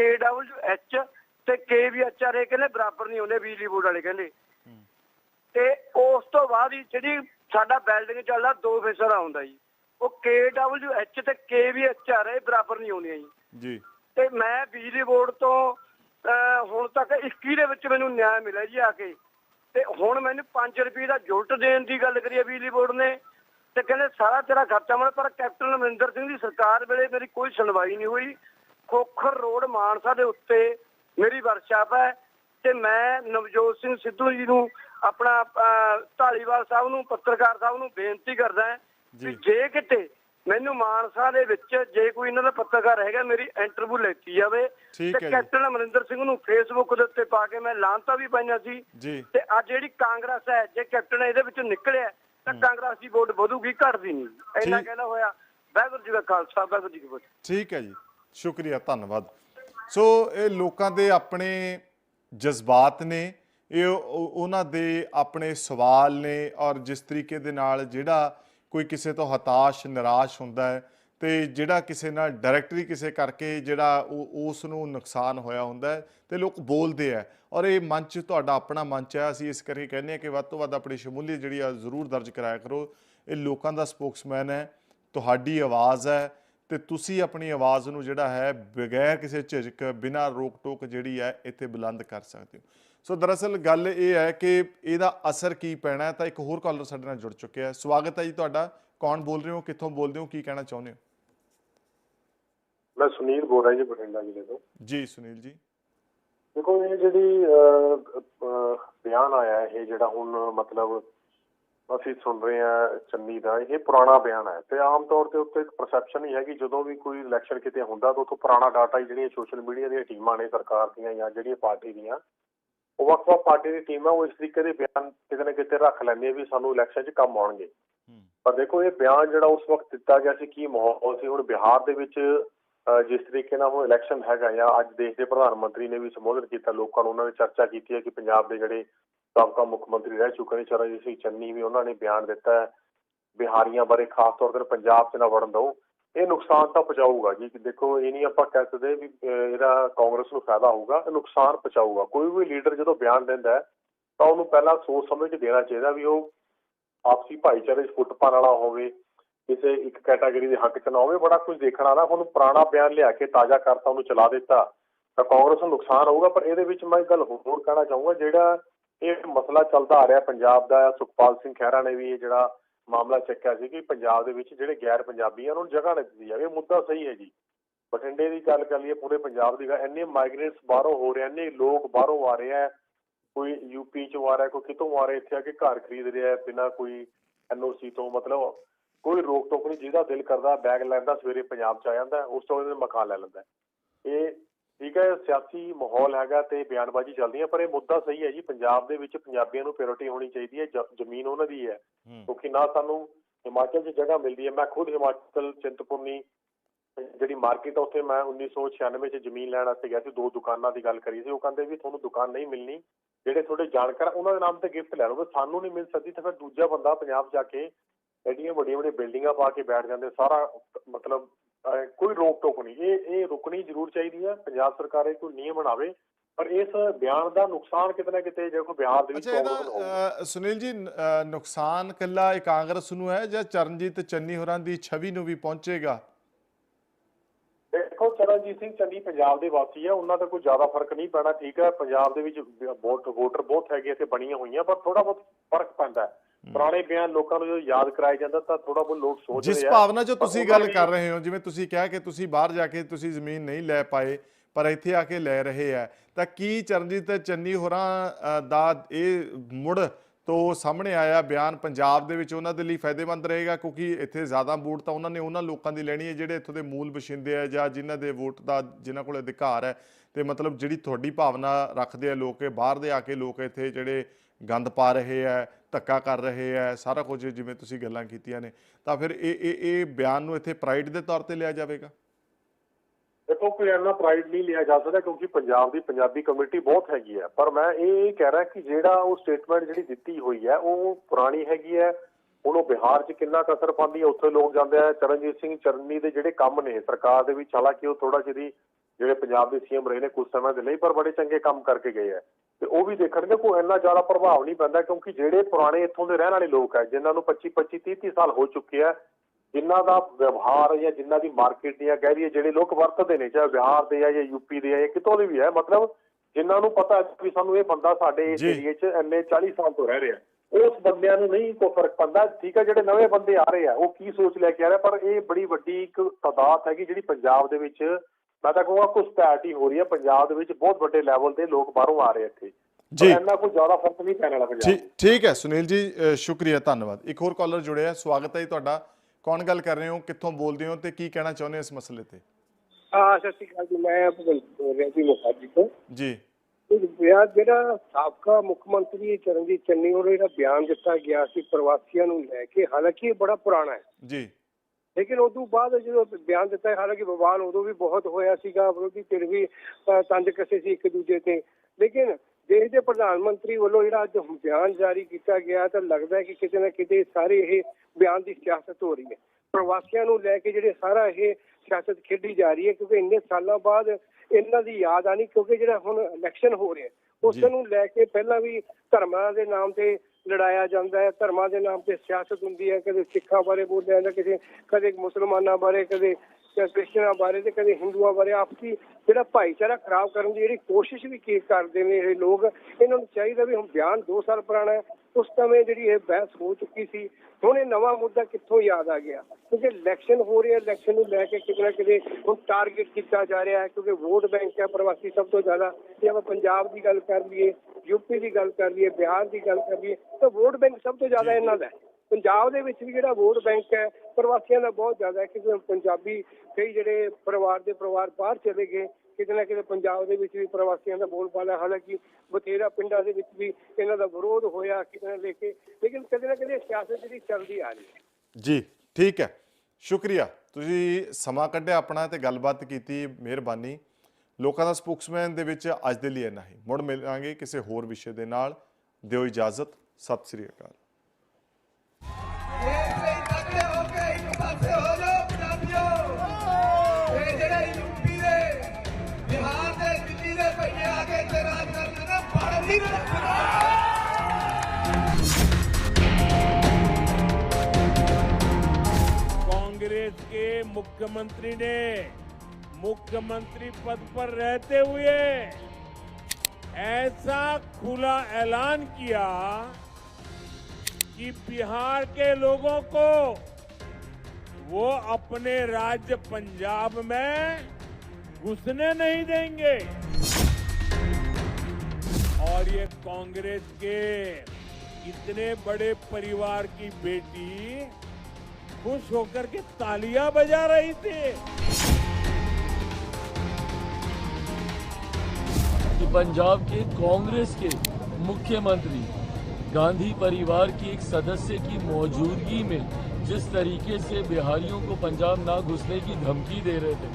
KWH ਤੇ KVHR ਇਹ ਕਹਿੰਦੇ ਬਰਾਬਰ ਨਹੀਂ ਹੁੰਦੇ ਬਿਜਲੀ ਬੋਰਡ ਵਾਲੇ ਕਹਿੰਦੇ। ਤੇ ਉਸ ਤੋਂ ਬਾਅਦ ਹੀ ਜਿਹੜੀ ਸਾਡਾ ਬਿਲਡਿੰਗ ਚੱਲਦਾ ਦੋ ਫੇਸਰ ਆਉਂਦਾ ਜੀ। ਉਹ KWH ਤੇ KVHR ਇਹ ਬਰਾਬਰ ਨਹੀਂ ਆਉਂਦੀਆਂ ਜੀ। ਜੀ। ਤੇ ਮੈਂ ਬਿਜਲੀ ਬੋਰਡ ਤੋਂ ਹੁਣ ਤੱਕ 21 ਦੇ ਵਿੱਚ ਮੈਨੂੰ ਨਿਆਂ ਮਿਲਿਆ ਜੀ ਆ ਕੇ। ਤੇ ਹੁਣ ਮੈਨੂੰ 5 ਰੁਪਏ ਦਾ ਜੁਲਟ ਦੇਣ ਦੀ ਗੱਲ ਕਰੀ ਬਿਜਲੀ ਬੋਰਡ ਨੇ। ਤੇ ਕਹਿੰਦੇ ਸਾਰਾ ਤੇਰਾ ਖਰਚਾ ਮੈਂ ਪਰ ਕੈਪਟਨ ਅਮਰਿੰਦਰ ਸਿੰਘ ਦੀ ਸਰਕਾਰ ਵੇਲੇ ਮੇਰੀ ਕੋਈ ਸੁਣਵਾਈ ਨਹੀਂ ਹੋਈ। ਖੋਖਰ ਰੋਡ ਮਾਨਸਾ ਦੇ ਉੱਤੇ ਮੇਰੀ ਵਰਕਸ਼ਾਪ ਹੈ। ਤੇ ਮੈਂ ਨਵਜੋਤ ਸਿੰਘ ਸਿੱਧੂ ਜੀ ਨੂੰ ਆਪਣਾ ਢਾਲੀਵਾਲ ਸਾਹਿਬ ਨੂੰ ਪੱਤਰਕਾਰ ਸਾਹਿਬ ਨੂੰ ਬੇਨਤੀ ਕਰਦਾ ਹਾਂ ਵੀ ਜੇ ਕਿਤੇ ਮੈਨੂੰ ਮਾਨਸਾ ਦੇ ਵਿੱਚ ਜੇ ਕੋਈ ਇਹਨਾਂ ਦਾ ਪੱਤਰਕਾਰ ਹੈਗਾ ਮੇਰੀ ਇੰਟਰਵਿਊ ਲੈਤੀ ਜਾਵੇ ਤੇ। ਕੈਪਟਨ ਅਮਰਿੰਦਰ ਸਿੰਘ ਨੂੰ ਫੇਸਬੁੱਕ ਦੇ ਉੱਤੇ ਪਾ ਕੇ ਮੈਂ ਲਾਂਤਾ ਵੀ ਪਾਈਆਂ ਸੀ। ਤੇ ਅੱਜ ਜਿਹੜੀ ਕਾਂਗਰਸ ਹੈ ਜੇ ਕੈਪਟਨ ਇਹਦੇ ਵਿੱਚੋਂ ਨਿਕਲਿਆ ਤਾਂ ਕਾਂਗਰਸ ਦੀ ਵੋਟ ਵਧੂਗੀ ਘਟਦੀ ਨਹੀਂ। ਇੰਨਾ। ਕਹਿਣਾ ਹੋਇਆ। ਵਾਹਿਗੁਰੂ ਜੀ ਦਾ ਖਾਲਸਾ ਵਾਹਿਗੁਰੂ ਜੀ ਕੀ ਫਤਿਹ। ਠੀਕ ਹੈ ਜੀ। ਸ਼ੁਕਰੀਆ ਧੰਨਵਾਦ। ਸੋ ਇਹ ਲੋਕਾਂ ਦੇ ਆਪਣੇ ਜਜ਼ਬਾਤ ਨੇ ਇਹ ਉਹ- ਉਹਨਾਂ ਦੇ ਆਪਣੇ ਸਵਾਲ ਨੇ ਔਰ ਜਿਸ ਤਰੀਕੇ ਦੇ ਨਾਲ ਜਿਹੜਾ ਕੋਈ ਕਿਸੇ ਤੋਂ ਹਤਾਸ਼, ਨਿਰਾਸ਼ ਹੁੰਦਾ ਹੈ ਤੇ ਜਿਹੜਾ ਕਿਸੇ ਨਾਲ ਡਾਇਰੈਕਟਲੀ ਕਿਸੇ ਕਰਕੇ ਜਿਹੜਾ ਉਹ ਉਸ ਨੂੰ ਨੁਕਸਾਨ ਹੋਇਆ ਹੁੰਦਾ ਹੈ ਤੇ ਲੋਕ ਬੋਲਦੇ ਆ। ਔਰ ਇਹ ਮੰਚ ਤੁਹਾਡਾ ਆਪਣਾ ਮੰਚ ਹੈ ਅਸੀਂ ਇਸ ਕਰਕੇ ਕਹਿੰਦੇ ਆ ਕਿ ਵੱਧ ਤੋਂ ਵੱਧ ਆਪਣੀ ਸ਼ਮੂਲੀਅਤ ਜਿਹੜੀ ਆ ਜ਼ਰੂਰ ਦਰਜ ਕਰਾਇਆ ਕਰੋ। ਇਹ ਲੋਕਾਂ ਦਾ ਸਪੋਕਸਮੈਨ ਹੈ, ਤੁਹਾਡੀ ਆਵਾਜ਼ ਹੈ ਤੇ ਤੁਸੀਂ ਆਪਣੀ ਆਵਾਜ਼ ਨੂੰ ਜਿਹੜਾ ਹੈ ਬਗੈਰ ਕਿਸੇ ਝਿਜਕ, ਬਿਨਾਂ ਰੋਕ ਟੋਕ ਜਿਹੜੀ ਹੈ, ਇੱਥੇ ਬੁਲੰਦ ਕਰ ਸਕਦੇ ਹੋ। ਸੋ ਦਰਅਸਲ ਗੱਲ ਇਹ ਹੈ ਕਿ ਇਹਦਾ ਅਸਰ ਕੀ ਪੈਣਾ ਤਾਂ ਇੱਕ ਹੋਰ ਕਾਲਰ ਸਾਡੇ ਨਾਲ ਜੁੜ ਚੁੱਕਿਆ ਹੈ। ਸਵਾਗਤ ਹੈ ਜੀ ਤੁਹਾਡਾ। ਕੌਣ ਬੋਲ ਰਹੇ ਹੋ? ਕਿੱਥੋਂ ਬੋਲਦੇ ਹੋ? ਕੀ ਕਹਿਣਾ ਚਾਹੁੰਦੇ ਹੋ? ਮੈਂ ਸੁਨੀਲ ਬੋਲ ਰਿਹਾ ਜੀ ਬਠਿੰਡਾ ਜ਼ਿਲ੍ਹੇ ਤੋਂ। ਜੀ ਸੁਨੀਲ ਜੀ। ਦੇਖੋ ਇਹ ਜਿਹੜੀ ਬਿਆਨ ਆਇਆ ਹੈ, ਇਹ ਜਿਹੜਾ ਹੁਣ ਮਤਲਬ ਅਸੀਂ ਸੁਣ ਰਹੇ ਹਾਂ ਚੰਨੀ ਦਾ ਇਹ ਪੁਰਾਣਾ ਬਿਆਨ ਹੈ। ਤੇ ਆਮ ਤੌਰ ਤੇ ਉੱਤੇ ਇੱਕ ਪਰਸੈਪਸ਼ਨ ਹੀ ਹੈ ਕਿ ਜਦੋਂ ਵੀ ਕੋਈ ਇਲੈਕਸ਼ਨ ਕਿਤੇ ਹੁੰਦਾ ਤਾਂ ਉੱਥੋਂ ਪੁਰਾਣਾ ਡਾਟਾ ਜਿਹੜੀਆਂ ਸੋਸ਼ਲ ਮੀਡੀਆ ਦੀਆਂ ਟੀਮਾਂ ਨੇ ਸਰਕਾਰ ਦੀਆਂ ਜਾਂ ਜਿਹੜੀਆਂ ਪਾਰਟੀ ਦੀਆਂ ਉਹ ਵੱਖ-ਵੱਖ ਪਾਰਟੀ ਦੀ ਟੀਮਾਂ ਉਹ ਇਸ ਤਰੀਕੇ ਦੇ ਬਿਆਨ ਕਿਤੇ ਨਾ ਕਿਤੇ ਰੱਖ ਲੈਂਦੀਆਂ ਵੀ ਸਾਨੂੰ ਇਲੈਕਸ਼ਨ 'ਚ ਕੰਮ ਆਉਣਗੇ। ਪਰ ਦੇਖੋ ਇਹ ਬਿਆਨ ਜਿਹੜਾ ਉਸ ਵਕਤ ਦਿੱਤਾ ਗਿਆ ਸੀ ਕੀ ਮਾਹੌਲ ਸੀ? ਹੁਣ ਬਿਹਾਰ ਦੇ ਵਿੱਚ ਜਿਸ ਤਰੀਕੇ ਨਾਲ ਹੁਣ ਇਲੈਕਸ਼ਨ ਹੈਗਾ ਜਾਂ ਅੱਜ ਦੇਸ਼ ਦੇ ਪ੍ਰਧਾਨ ਮੰਤਰੀ ਨੇ ਵੀ ਸੰਬੋਧਨ ਕੀਤਾ ਲੋਕਾਂ ਨੂੰ ਉਹਨਾਂ ਨੇ ਚਰਚਾ ਕੀਤੀ ਹੈ ਕਿ ਪੰਜਾਬ ਦੇ ਜਿਹੜੇ ਸਾਬਕਾ ਮੁੱਖ ਮੰਤਰੀ ਰਹਿ ਚੁੱਕੇ ਨੇ ਚਰਨਜੀਤ ਸਿੰਘ ਚੰਨੀ ਵੀ ਉਹਨਾਂ ਨੇ ਬਿਆਨ ਦਿੱਤਾ ਹੈ। ਬਿਹਾਰੀਆਂ ਬਾਰੇ ਖਾਸ ਤੌਰ ਤੇ ਪੰਜਾਬ 'ਚ ਨਾ ਵੜਨ ਦਿਓ। ਇਹ ਨੁਕਸਾਨ ਤਾਂ ਪਹੁੰਚਾਊਗਾ ਜੀ। ਕਿ ਦੇਖੋ, ਇਹ ਨਹੀਂ ਆਪਾਂ ਕਹਿ ਸਕਦੇ ਵੀ ਇਹਦਾ ਕਾਂਗਰਸ ਨੂੰ ਫਾਇਦਾ ਹੋਊਗਾ, ਇਹ ਨੁਕਸਾਨ ਪਹੁੰਚਾਊਗਾ। ਕੋਈ ਵੀ ਲੀਡਰ ਜਦੋਂ ਬਿਆਨ ਦਿੰਦਾ ਹੈ, ਤਾਂ ਉਹਨੂੰ ਪਹਿਲਾਂ ਸੋਚ ਸਮਝ ਕੇ ਦੇਣਾ ਚਾਹੀਦਾ ਵੀ ਉਹ ਆਪਸੀ ਭਾਈਚਾਰੇ 'ਚ ਫੁੱਟ ਪਾਉਣ ਵਾਲਾ ਹੋਵੇ, ਕਿਸੇ ਇੱਕ ਕੈਟਾਗਰੀ ਦੇ ਹੱਕ 'ਚ ਨਾ ਹੋਵੇ, ਬੜਾ ਕੁਝ ਦੇਖਣ ਵਾਲਾ। ਉਹਨੂੰ ਪੁਰਾਣਾ ਬਿਆਨ ਲਿਆ ਕੇ ਤਾਜ਼ਾ ਕਰਤਾ, ਉਹਨੂੰ ਚਲਾ ਦਿੱਤਾ, ਤਾਂ ਕਾਂਗਰਸ ਨੂੰ ਨੁਕਸਾਨ ਹੋਊਗਾ। ਪਰ ਇਹਦੇ ਵਿੱਚ ਮੈਂ ਇੱਕ ਗੱਲ ਹੋਰ ਕਹਿਣਾ ਚਾਹੂੰਗਾ, ਜਿਹੜਾ ਇਹ ਮਸਲਾ ਚੱਲਦਾ ਆ ਰਿਹਾ ਪੰਜਾਬ ਦਾ, ਸੁਖਪਾਲ ਸਿੰਘ ਖਹਿਰਾ ਨੇ ਵੀ ਇਹ ਜਿਹੜਾ ਮਾਮਲਾ ਚੱਕਿਆ ਸੀ ਕਿ ਪੰਜਾਬ ਦੇ ਵਿੱਚ ਜਿਹੜੇ ਗੈਰ ਪੰਜਾਬੀ ਆ ਉਹਨਾਂ ਨੂੰ ਜਗ੍ਹਾ ਨਹੀਂ ਦਿੱਤੀ ਜਾਵੇ। ਇਹ ਮੁੱਦਾ ਸਹੀ ਹੈ ਜੀ। ਬਠਿੰਡੇ ਦੀ ਗੱਲ ਕਰ ਲਈਏ ਪੂਰੇ ਪੰਜਾਬ ਦੀ ਗੱਲ ਇੰਨੇ ਮਾਈਗ੍ਰੇਟਸ ਬਾਹਰੋਂ ਹੋ ਰਹੇ ਆ, ਇੰਨੇ ਲੋਕ ਬਾਹਰੋਂ ਆ ਰਹੇ ਆ। ਕੋਈ ਯੂਪੀ ਚੋਂ ਆ ਰਿਹਾ ਕੋਈ ਕਿਤੋਂ ਆ ਰਿਹਾ ਇੱਥੇ ਆ ਕੇ ਘਰ ਖਰੀਦ ਰਿਹਾ ਬਿਨਾਂ ਕੋਈ ਐਨਓਸੀ ਤੋਂ ਮਤਲਬ ਕੋਈ ਰੋਕ ਟੋਕ ਨਹੀਂ ਜਿਹਦਾ ਦਿਲ ਕਰਦਾ ਬੈਗ ਲੈਂਦਾ ਸਵੇਰੇ ਪੰਜਾਬ ਚ ਆ ਜਾਂਦਾ ਉਸ ਤੋਂ ਬਾਅਦ ਮਕਾਨ ਲੈ ਲੈਂਦਾ। ਇਹ ਠੀਕ ਹੈ ਸਿਆਸੀ ਮਾਹੌਲ ਹੈਗਾ ਤੇ ਬਿਆਨਬਾਜ਼ੀ ਚੱਲਦੀ ਹੈ ਪਰ ਇਹ ਮੁੱਦਾ ਸਹੀ ਹੈ ਜੀ ਪੰਜਾਬ ਦੇ ਵਿੱਚ ਪੰਜਾਬੀਆਂ ਨੂੰ ਪ੍ਰਾਇੋਰਟੀ ਹੋਣੀ ਚਾਹੀਦੀ ਹੈ ਜ਼ਮੀਨ ਉਹਨਾਂ ਦੀ ਹੈ। ਕਿਉਂਕਿ ਨਾ ਸਾਨੂੰ ਹਿਮਾਚਲ 'ਚ ਜਗ੍ਹਾ ਮਿਲਦੀ ਹੈ। ਮੈਂ ਖੁਦ ਹਿਮਾਚਲ ਚਿੰਤਪੁਰਨੀ ਜਿਹੜੀ ਮਾਰਕੀਟ ਆ ਉੱਥੇ ਮੈਂ 1996 'ਚ ਜ਼ਮੀਨ ਲੈਣ ਵਾਸਤੇ ਗਿਆ ਸੀ ਦੋ ਦੁਕਾਨਾਂ ਦੀ ਗੱਲ ਕਰੀ ਸੀ। ਉਹ ਕਹਿੰਦੇ ਵੀ ਤੁਹਾਨੂੰ ਦੁਕਾਨ ਨਹੀਂ ਮਿਲਣੀ ਜਿਹੜੇ ਤੁਹਾਡੇ ਜਾਣਕਾਰ ਉਹਨਾਂ ਦੇ ਨਾਮ ਤੇ ਗਿਫਟ ਲੈ ਲਓ। ਸਾਨੂੰ ਨਹੀਂ ਮਿਲ ਸਕਦੀ ਤਾਂ ਫਿਰ ਦੂਜਾ ਬੰਦਾ ਪੰਜਾਬ ਜਾ ਕੇ ਐਡੀਆਂ ਵੱਡੀਆਂ ਵੱਡੀਆਂ ਬਿਲਡਿੰਗਾਂ ਪਾ ਕੇ ਬੈਠ ਜਾਂਦੇ ਸਾਰਾ ਮਤਲਬ ਕੋਈ ਰੋਕ ਟੋਕ ਨਹੀਂ। ਇਹ ਇਹ ਰੁਕਣੀ ਜ਼ਰੂਰ ਚਾਹੀਦੀ ਹੈ ਪੰਜਾਬ ਸਰਕਾਰ ਇਹ ਕੋਈ ਨਿਯਮ ਬਣਾਵੇ ਪਰ ਇਸ ਬਿਆਨ ਦਾ ਨੁਕਸਾਨ ਕਿਤੇ ਨਾ ਕਿਤੇ ਜੇ ਕੋਈ ਬਿਹਾਰ ਦੇ ਵਿੱਚ ਹੋਊਗਾ। ਸੁਨੀਲ ਜੀ ਨੁਕਸਾਨ ਕੱਲਾ ਕਾਂਗਰਸ ਨੂੰ ਹੈ ਜਾਂ ਚਰਨਜੀਤ ਚੰਨੀ ਹੋਰਾਂ ਦੀ ਛਵੀ ਨੂੰ ਵੀ ਪਹੁੰਚੇਗਾ? ਦੇਖੋ ਚਰਨਜੀਤ ਸਿੰਘ ਚੰਨੀ ਪੰਜਾਬ ਦੇ ਵਾਸੀ ਆ ਉਹਨਾਂ ਦਾ ਕੋਈ ਜ਼ਿਆਦਾ ਫ਼ਰਕ ਨਹੀਂ ਪੈਣਾ ਠੀਕ ਹੈ ਪੰਜਾਬ ਦੇ ਵਿੱਚ ਵੋਟ ਵੋਟਰ ਬਹੁਤ ਹੈਗੇ ਇੱਥੇ ਬਣੀਆਂ ਹੋਈਆਂ ਪਰ ਥੋੜਾ ਬਹੁਤ ਫ਼ਰਕ ਪੈਂਦਾ ਹੈ। ਪੁਰਾਣੇ ਬਿਆਨ ਲੋਕਾਂ ਨੂੰ ਜਦੋਂ ਯਾਦ ਕਰਾਇਆ ਜਾਂਦਾ ਤਾਂ ਥੋੜਾ ਬਹੁਤ ਲੋਕ ਸੋਚਦੇ ਜਿਸ ਆ। ਭਾਵਨਾ 'ਚ ਤੁਸੀਂ ਗੱਲ ਕਰ ਰਹੇ ਹੋ ਜਿਵੇਂ ਤੁਸੀਂ ਕਿਹਾ ਕਿ ਤੁਸੀਂ ਬਾਹਰ ਜਾ ਕੇ ਤੁਸੀਂ ਜ਼ਮੀਨ ਨਹੀਂ ਲੈ ਪਾਏ ਪਰ ਇੱਥੇ ਆ ਕੇ ਲੈ ਰਹੇ ਆ ਤਾਂ ਕੀ ਚਰਨਜੀਤ ਚੰਨੀ ਹੋਰਾਂ ਦਾ ਇਹ ਮੁੜ ਤੋਂ ਸਾਹਮਣੇ ਆਇਆ ਬਿਆਨ ਪੰਜਾਬ ਦੇ ਵਿੱਚ ਉਹਨਾਂ ਦੇ ਲਈ ਫਾਇਦੇਮੰਦ ਰਹੇਗਾ? ਕਿਉਂਕਿ ਇੱਥੇ ਜ਼ਿਆਦਾ ਵੋਟ ਤਾਂ ਉਹਨਾਂ ਨੇ ਉਹਨਾਂ ਲੋਕਾਂ ਦੀ ਲੈਣੀ ਹੈ ਜਿਹੜੇ ਇੱਥੋਂ ਦੇ ਮੂਲ ਵਸਿੰਦੇ ਆ ਜਾਂ ਜਿਨ੍ਹਾਂ ਦੇ ਵੋਟ ਦਾ ਜਿਨ੍ਹਾਂ ਕੋਲ ਅਧਿਕਾਰ ਹੈ ਤੇ ਮਤਲਬ ਜਿਹੜੀ ਤੁਹਾਡੀ ਭਾਵਨਾ ਰੱਖਦੇ ਆ ਲੋਕ ਬਾਹਰ ਦੇ ਆ ਕੇ ਲੋਕ ਇੱਥੇ ਜਿਹੜੇ ਗੰਦ ਪਾ ਰਹੇ ਆ ਧੱਕਾ ਕਰ ਰਹੇ ਆ ਸਾਰਾ ਕੁਝ ਜਿਵੇਂ ਤੁਸੀਂ ਗੱਲਾਂ ਕੀਤੀਆਂ ਨੇ, ਤਾਂ ਫਿਰ ਇਹ ਇਹ ਇਹ ਬਿਆਨ ਨੂੰ ਇੱਥੇ ਪ੍ਰਾਈਡ ਦੇ ਤੌਰ ਤੇ ਲਿਆ ਜਾਵੇਗਾ? ਦੇਖੋ, ਕੋਈ ਇੰਨਾ ਪ੍ਰਾਈਡ ਨਹੀਂ ਲਿਆ ਜਾ ਸਕਦਾ ਕਿਉਂਕਿ ਪੰਜਾਬ ਦੀ ਪੰਜਾਬੀ ਕਮਿਊਨਿਟੀ ਬਹੁਤ ਹੈਗੀ ਹੈ ਪਰ ਮੈਂ ਇਹ ਕਹਿ ਰਿਹਾ ਕਿ ਜਿਹੜਾ ਉਹ ਸਟੇਟਮੈਂਟ ਜਿਹੜੀ ਦਿੱਤੀ ਹੋਈ ਹੈ ਉਹ ਪੁਰਾਣੀ ਹੈਗੀ ਹੈ ਹੁਣ ਉਹ ਬਿਹਾਰ 'ਚ ਕਿੰਨਾ ਕੁ ਪਾਉਂਦੀ ਹੈ ਉੱਥੇ ਲੋਕ ਜਾਂਦੇ ਆ, ਚਰਨਜੀਤ ਸਿੰਘ ਚਰਨੀ ਦੇ ਜਿਹੜੇ ਕੰਮ ਨੇ ਸਰਕਾਰ ਦੇ ਵਿੱਚ, ਹਾਲਾਂਕਿ ਉਹ ਥੋੜਾ ਜਿਹੀ ਜਿਹੜੇ ਪੰਜਾਬ ਦੇ ਸੀਐਮ ਰਹੇ ਨੇ ਕੁਝ ਸਮੇਂ ਦੇ ਲਈ, ਪਰ ਬੜੇ ਚੰਗੇ ਕੰਮ ਕਰਕੇ ਗਏ ਆ ਤੇ ਉਹ ਵੀ ਦੇਖਣਗੇ ਕੋਈ ਇੰਨਾ ਜ਼ਿਆਦਾ ਪ੍ਰਭਾਵ ਨਹੀਂ ਪੈਂਦਾ ਕਿਉਂਕਿ ਜਿਹੜੇ ਪੁਰਾਣੇ ਇੱਥੋਂ ਦੇ ਰਹਿਣ ਵਾਲੇ ਲੋਕ ਹੈ ਜਿਨ੍ਹਾਂ ਨੂੰ 25 25 30 30 ਸਾਲ ਹੋ ਚੁੱਕੇ ਆ ਜਿਨ੍ਹਾਂ ਦਾ ਵਿਵਹਾਰ ਜਾਂ ਜਿਨ੍ਹਾਂ ਦੀ ਮਾਰਕੀਟ ਜਾਂ ਕਹਿ ਲਈਏ ਜਿਹੜੇ ਲੋਕ ਵਰਤਦੇ ਨੇ ਚਾਹੇ ਬਿਹਾਰ ਦੇ ਆ ਜਾਂ ਯੂਪੀ ਦੇ ਆ ਜਾਂ ਕਿਤੋਂ ਦੇ ਵੀ ਹੈ ਮਤਲਬ ਜਿਨ੍ਹਾਂ ਨੂੰ ਪਤਾ ਕਿ ਸਾਨੂੰ ਇਹ ਬੰਦਾ ਸਾਡੇ ਇਸ। ਏਰੀਏ 'ਚ ਇੰਨੇ 40 ਸਾਲ ਤੋਂ ਰਹਿ ਰਿਹਾ ਉਸ ਬੰਦਿਆਂ ਨੂੰ ਨਹੀਂ ਕੋਈ ਫ਼ਰਕ ਪੈਂਦਾ ਠੀਕ ਹੈ ਜਿਹੜੇ ਨਵੇਂ ਬੰਦੇ ਆ ਰਹੇ ਆ ਉਹ ਕੀ ਸੋਚ ਲੈ ਕੇ ਆ ਰਹੇ ਪਰ ਇਹ ਬੜੀ ਵੱਡੀ ਇੱਕ ਤਾਦਾਦ ਹੈਗੀ ਜਿਹੜੀ ਪੰਜਾਬ ਦੇ ਵਿੱਚ ਮੈਂ ਤਾਂ ਕਹੂੰਗਾ ਕੁਸਪੈਟੀ ਹੋ ਰਹੀ ਹੈ। ਪੰਜਾਬ ਦੇ ਵਿੱਚ ਬਹੁਤ ਵੱਡੇ ਲੈਵਲ ਤੇ ਲੋਕ ਬਾਹਰੋਂ ਆ ਰਹੇ ਇੱਥੇ। ਜੀ। ਇੰਨਾ ਕੋਈ ਜ਼ਿਆਦਾ ਫ਼ਰਕ ਨਹੀਂ ਪੈਣ ਵਾਲਾ ਪੰਜਾਬ ਠੀਕ ਠੀਕ ਹੈ ਸੁਨੀਲ ਜੀ ਸ਼ੁਕਰੀਆ ਧੰਨਵਾਦ। ਇੱਕ ਹੋਰ ਕਾਲਰ ਜੁੜਿਆ ਸਵਾਗਤ ਹੈ ਜੀ ਤੁਹਾਡਾ। ਕੌਣ ਗੱਲ ਕਰ ਰਹੇ ਹੋ? ਕਿੱਥੋਂ ਬੋਲਦੇ ਹੋ ਤੇ ਕੀ ਕਹਿਣਾ ਚਾਹੁੰਦੇ ਹੋ ਇਸ ਮਸਲੇ ਤੇ? ਹਾਂ ਸਤਿ ਸ਼੍ਰੀ ਅਕਾਲ ਜੀ। ਮੈਂ ਭਗਵੰਤ ਬੋਲ ਰਿਹਾ ਸੀ ਮੁਖਾਜੀ ਤੋਂ। ਜੀ। ਇਹ ਬਿਆਨ ਜਿਹੜਾ ਸਾਬਕਾ ਮੁੱਖ ਮੰਤਰੀ ਚਰਨਜੀਤ ਚੰਨੀ ਵੱਲੋਂ ਜਿਹੜਾ ਬਿਆਨ ਦਿੱਤਾ ਗਿਆ ਸੀ ਪ੍ਰਵਾਸੀਆਂ ਨੂੰ ਲੈ ਕੇ। ਹਾਲਾਂਕਿ ਇਹ ਬੜਾ ਪੁਰਾਣਾ ਹੈ। ਜੀ। ਲੇਕਿਨ ਉਸ ਤੋਂ ਬਾਅਦ ਜਦੋਂ ਬਿਆਨ ਦਿੱਤਾ ਹਾਲਾਂਕਿ ਵਿਵਾਦ ਉਦੋਂ ਵੀ ਬਹੁਤ ਹੋਇਆ ਸੀਗਾ ਵਿਰੋਧੀ ਧਿਰ ਵੀ ਤੰਜ ਕਸੇ ਸੀ ਇੱਕ ਦੂਜੇ ਤੇ ਲੇਕਿਨ ਦੇਸ਼ ਦੇ ਪ੍ਰਧਾਨ ਮੰਤਰੀ ਵੱਲੋਂ ਜਿਹੜਾ ਅੱਜ ਬਿਆਨ ਜਾਰੀ ਕੀਤਾ ਗਿਆ ਤਾਂ ਲੱਗਦਾ ਹੈ ਕਿ ਕਿਤੇ ਨਾ ਕਿਤੇ ਸਾਰੇ ਇਹ ਬਿਆਨ ਦੀ ਸਿਆਸਤ ਹੋ ਰਹੀ ਹੈ ਪ੍ਰਵਾਸੀਆਂ ਨੂੰ ਲੈ ਕੇ ਜਿਹੜੇ ਸਾਰਾ ਇਹ ਸਿਆਸਤ ਖੇਡੀ ਜਾ ਰਹੀ ਹੈ ਕਿਉਂਕਿ ਇੰਨੇ ਸਾਲਾਂ ਬਾਅਦ ਇਹਨਾਂ ਦੀ ਯਾਦ ਆਣੀ ਕਿਉਂਕਿ ਜਿਹੜਾ ਹੁਣ ਇਲੈਕਸ਼ਨ ਹੋ ਰਿਹਾ ਉਸ। ਨੂੰ ਲੈ ਕੇ ਪਹਿਲਾਂ ਵੀ ਧਰਮਾਂ ਦੇ ਨਾਮ ਤੇ ਲੜਾਇਆ ਜਾਂਦਾ ਹੈ, ਧਰਮਾਂ ਦੇ ਨਾਮ ਤੇ ਸਿਆਸਤ ਹੁੰਦੀ ਹੈ, ਕਦੇ ਸਿੱਖਾਂ ਬਾਰੇ ਬੋਲਿਆ ਜਾਂਦਾ ਕਿਸੇ ਕਦੇ ਮੁਸਲਮਾਨਾਂ ਬਾਰੇ, ਕਦੇ ਕ੍ਰਿਸਚਨਾਂ ਬਾਰੇ ਤੇ ਕਦੇ ਹਿੰਦੂਆਂ ਬਾਰੇ ਆਪਸੀ ਜਿਹੜਾ ਭਾਈਚਾਰਾ ਖਰਾਬ ਕਰਨ ਦੀ ਜਿਹੜੀ ਕੋਸ਼ਿਸ਼ ਵੀ ਕੀ ਕਰਦੇ ਨੇ ਇਹ ਲੋਕ ਇਹਨਾਂ ਨੂੰ ਚਾਹੀਦਾ ਵੀ ਹੁਣ ਬਿਆਨ 2 ਸਾਲ ਪੁਰਾਣਾ ਹੈ ਉਸ ਸਮੇਂ ਜਿਹੜੀ ਇਹ ਬਹਿਸ ਹੋ ਚੁੱਕੀ ਸੀ ਹੁਣ ਇਹ ਨਵਾਂ ਮੁੱਦਾ ਕਿੱਥੋਂ ਯਾਦ ਆ ਗਿਆ? ਕਿਉਂਕਿ ਇਲੈਕਸ਼ਨ ਹੋ ਰਿਹਾ ਇਲੈਕਸ਼ਨ ਨੂੰ ਲੈ ਕੇ ਕਿਤੇ ਨਾ ਕਿਤੇ ਹੁਣ ਟਾਰਗੇਟ ਕੀਤਾ ਜਾ ਰਿਹਾ ਹੈ ਕਿਉਂਕਿ ਵੋਟ ਬੈਂਕ ਹੈ ਪ੍ਰਵਾਸੀ ਸਭ ਤੋਂ ਜ਼ਿਆਦਾ। ਜੇ ਆਪਾਂ ਪੰਜਾਬ ਦੀ ਗੱਲ ਕਰ ਲਈਏ ਯੂਪੀ ਦੀ ਗੱਲ ਕਰ ਲਈਏ ਬਿਹਾਰ ਦੀ ਗੱਲ ਕਰ ਲਈਏ ਤਾਂ ਵੋਟ ਬੈਂਕ ਸਭ ਤੋਂ ਜ਼ਿਆਦਾ ਇਹਨਾਂ ਦਾ ਹੈ। ਪੰਜਾਬ ਦੇ ਵਿੱਚ ਵੀ ਜਿਹੜਾ ਵੋਟ ਬੈਂਕ ਹੈ, ਪ੍ਰਵਾਸੀਆਂ ਦਾ ਬਹੁਤ ਜ਼ਿਆਦਾ ਹੈ ਕਿਉਂਕਿ ਪੰਜਾਬੀ ਕਈ ਜਿਹੜੇ ਪਰਿਵਾਰ ਦੇ ਪਰਿਵਾਰ ਬਾਹਰ ਚਲੇ ਗਏ, ਕਿਤੇ ਨਾ ਕਿਤੇ ਪੰਜਾਬ ਦੇ ਵਿੱਚ ਵੀ ਪ੍ਰਵਾਸੀਆਂ ਦਾ ਬੋਲ ਬਾਲਾ ਹਾਲਾਂਕਿ ਬਥੇਰਾ ਪਿੰਡਾਂ ਦੇ ਵਿੱਚ ਵੀ ਇਹਨਾਂ ਦਾ ਵਿਰੋਧ ਹੋਇਆ, ਕਿਤੇ ਨਾ ਲੈ ਕੇ, ਲੇਕਿਨ ਕਦੇ ਨਾ ਕਦੇ ਸਿਆਸਤ ਜਿਹੜੀ ਚੱਲਦੀ ਆ ਰਹੀ ਹੈ। ਜੀ, ਠੀਕ ਹੈ। ਸ਼ੁਕਰੀਆ। ਤੁਸੀਂ ਸਮਾਂ ਕੱਢਿਆ ਆਪਣਾ ਤੇ ਗੱਲਬਾਤ ਕੀਤੀ, ਮਿਹਰਬਾਨੀ। ਲੋਕਾਂ ਦਾ ਸਪੋਕਸਮੈਨ ਦੇ ਵਿੱਚ ਅੱਜ ਦੇ ਲਈ ਇੰਨਾ ਹੀ। ਮੁੜ ਮਿਲਾਂਗੇ ਕਿਸੇ ਹੋਰ ਵਿਸ਼ੇ ਦੇ ਨਾਲ। ਦਿਓ ਇਜਾਜ਼ਤ। ਸਤਿ ਸ੍ਰੀ ਅਕਾਲ। कांग्रेस के मुख्यमंत्री ने मुख्यमंत्री पद पर रहते हुए ऐसा खुला ऐलान किया कि बिहार के लोगों को वो अपने राज्य पंजाब में घुसने नहीं देंगे। और ये कांग्रेस के इतने बड़े परिवार की बेटी खुश होकर के तालियाँ बजा रही थी। पंजाब के कांग्रेस के मुख्यमंत्री गांधी परिवार की एक सदस्य की मौजूदगी में जिस तरीके से बिहारियों को पंजाब ना घुसने की धमकी दे रहे थे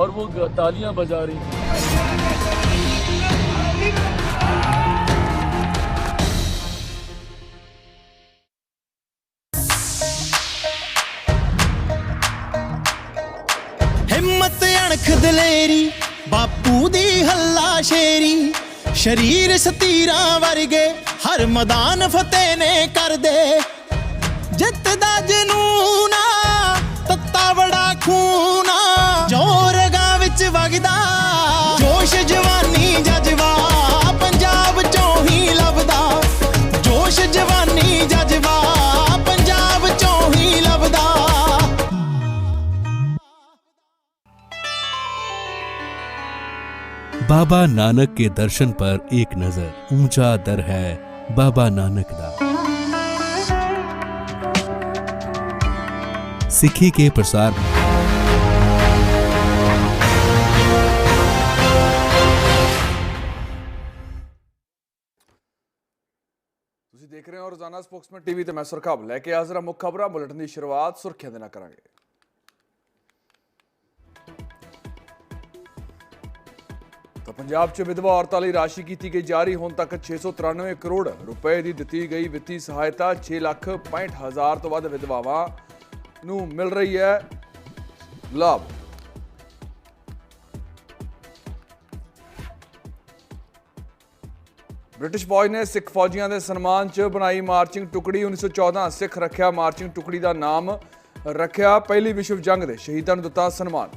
और वो तालियाँ बजा रही थी। हिम्मत अणख दलेरी, बापू दी हल्ला शेरी, शरीर सतीरा वर्गे ਹਰ ਮੈਦਾਨ ਫਤਿਹ ਨੇ ਕਰਦੇ ਜਿੱਤ ਦਾ ਜਨੂਨ ਆ ਤੱਤਾ ਬੜਾ ਖੂਨ ਆ ਜੋਰਗਾ ਵਿੱਚ ਵਗਦਾ ਜੋਸ਼ ਜਵਾਨੀ ਜਜ਼ਬਾ ਪੰਜਾਬ ਚੋਂ ਹੀ ਲੱਭਦਾ ਜੋਸ਼ ਜਵਾਨੀ ਜਜ਼ਬਾ ਪੰਜਾਬ ਚੋਂ ਹੀ ਲੱਭਦਾ बाबा नानक के दर्शन पर एक नजर ऊंचा दर है ਬਾਬਾ ਨਾਨਕ ਦਾ। ਸਿੱਖੀ ਕੇ ਪ੍ਰਸਾਰ। ਤੁਸੀਂ ਦੇਖ ਰਹੇ ਹੋ ਰੋਜ਼ਾਨਾ ਸਪੋਕਸਮੈਨ ਟੀਵੀ ਤੇ ਮੈਂ ਸਰਖਾਬ। ਲੈ ਕੇ ਹਾਜ਼ਰ ਮੁੱਖ ਖਬਰਾਂ, ਬੁਲੇਟਿਨ ਦੀ ਸ਼ੁਰੂਆਤ ਸੁਰਖੀਆਂ ਦੇ ਨਾਲ ਕਰਾਂਗੇ। ਤਾਂ ਪੰਜਾਬ 'ਚ ਵਿਧਵਾ ਔਰਤਾਂ ਲਈ ਰਾਸ਼ੀ ਕੀਤੀ ਗਈ ਜਾਰੀ, ਹੁਣ ਤੱਕ 693 ਕਰੋੜ ਰੁਪਏ ਦੀ ਦਿੱਤੀ ਗਈ ਵਿੱਤੀ ਸਹਾਇਤਾ 6 ਲੱਖ 65 ਹਜ਼ਾਰ ਤੋਂ ਵੱਧ ਵਿਧਵਾਵਾਂ ਨੂੰ ਮਿਲ ਰਹੀ ਹੈ। ਲਾਭ। ਬ੍ਰਿਟਿਸ਼ ਫੌਜ ਨੇ ਸਿੱਖ ਫੌਜੀਆਂ ਦੇ ਸਨਮਾਨ 'ਚ ਬਣਾਈ ਮਾਰਚਿੰਗ ਟੁਕੜੀ 1914 ਸਿੱਖ ਰੱਖਿਆ ਮਾਰਚਿੰਗ ਟੁਕੜੀ ਦਾ ਨਾਮ ਰੱਖਿਆ। ਪਹਿਲੀ ਵਿਸ਼ਵ ਜੰਗ ਦੇ ਸ਼ਹੀਦਾਂ ਨੂੰ ਦਿੱਤਾ ਸਨਮਾਨ।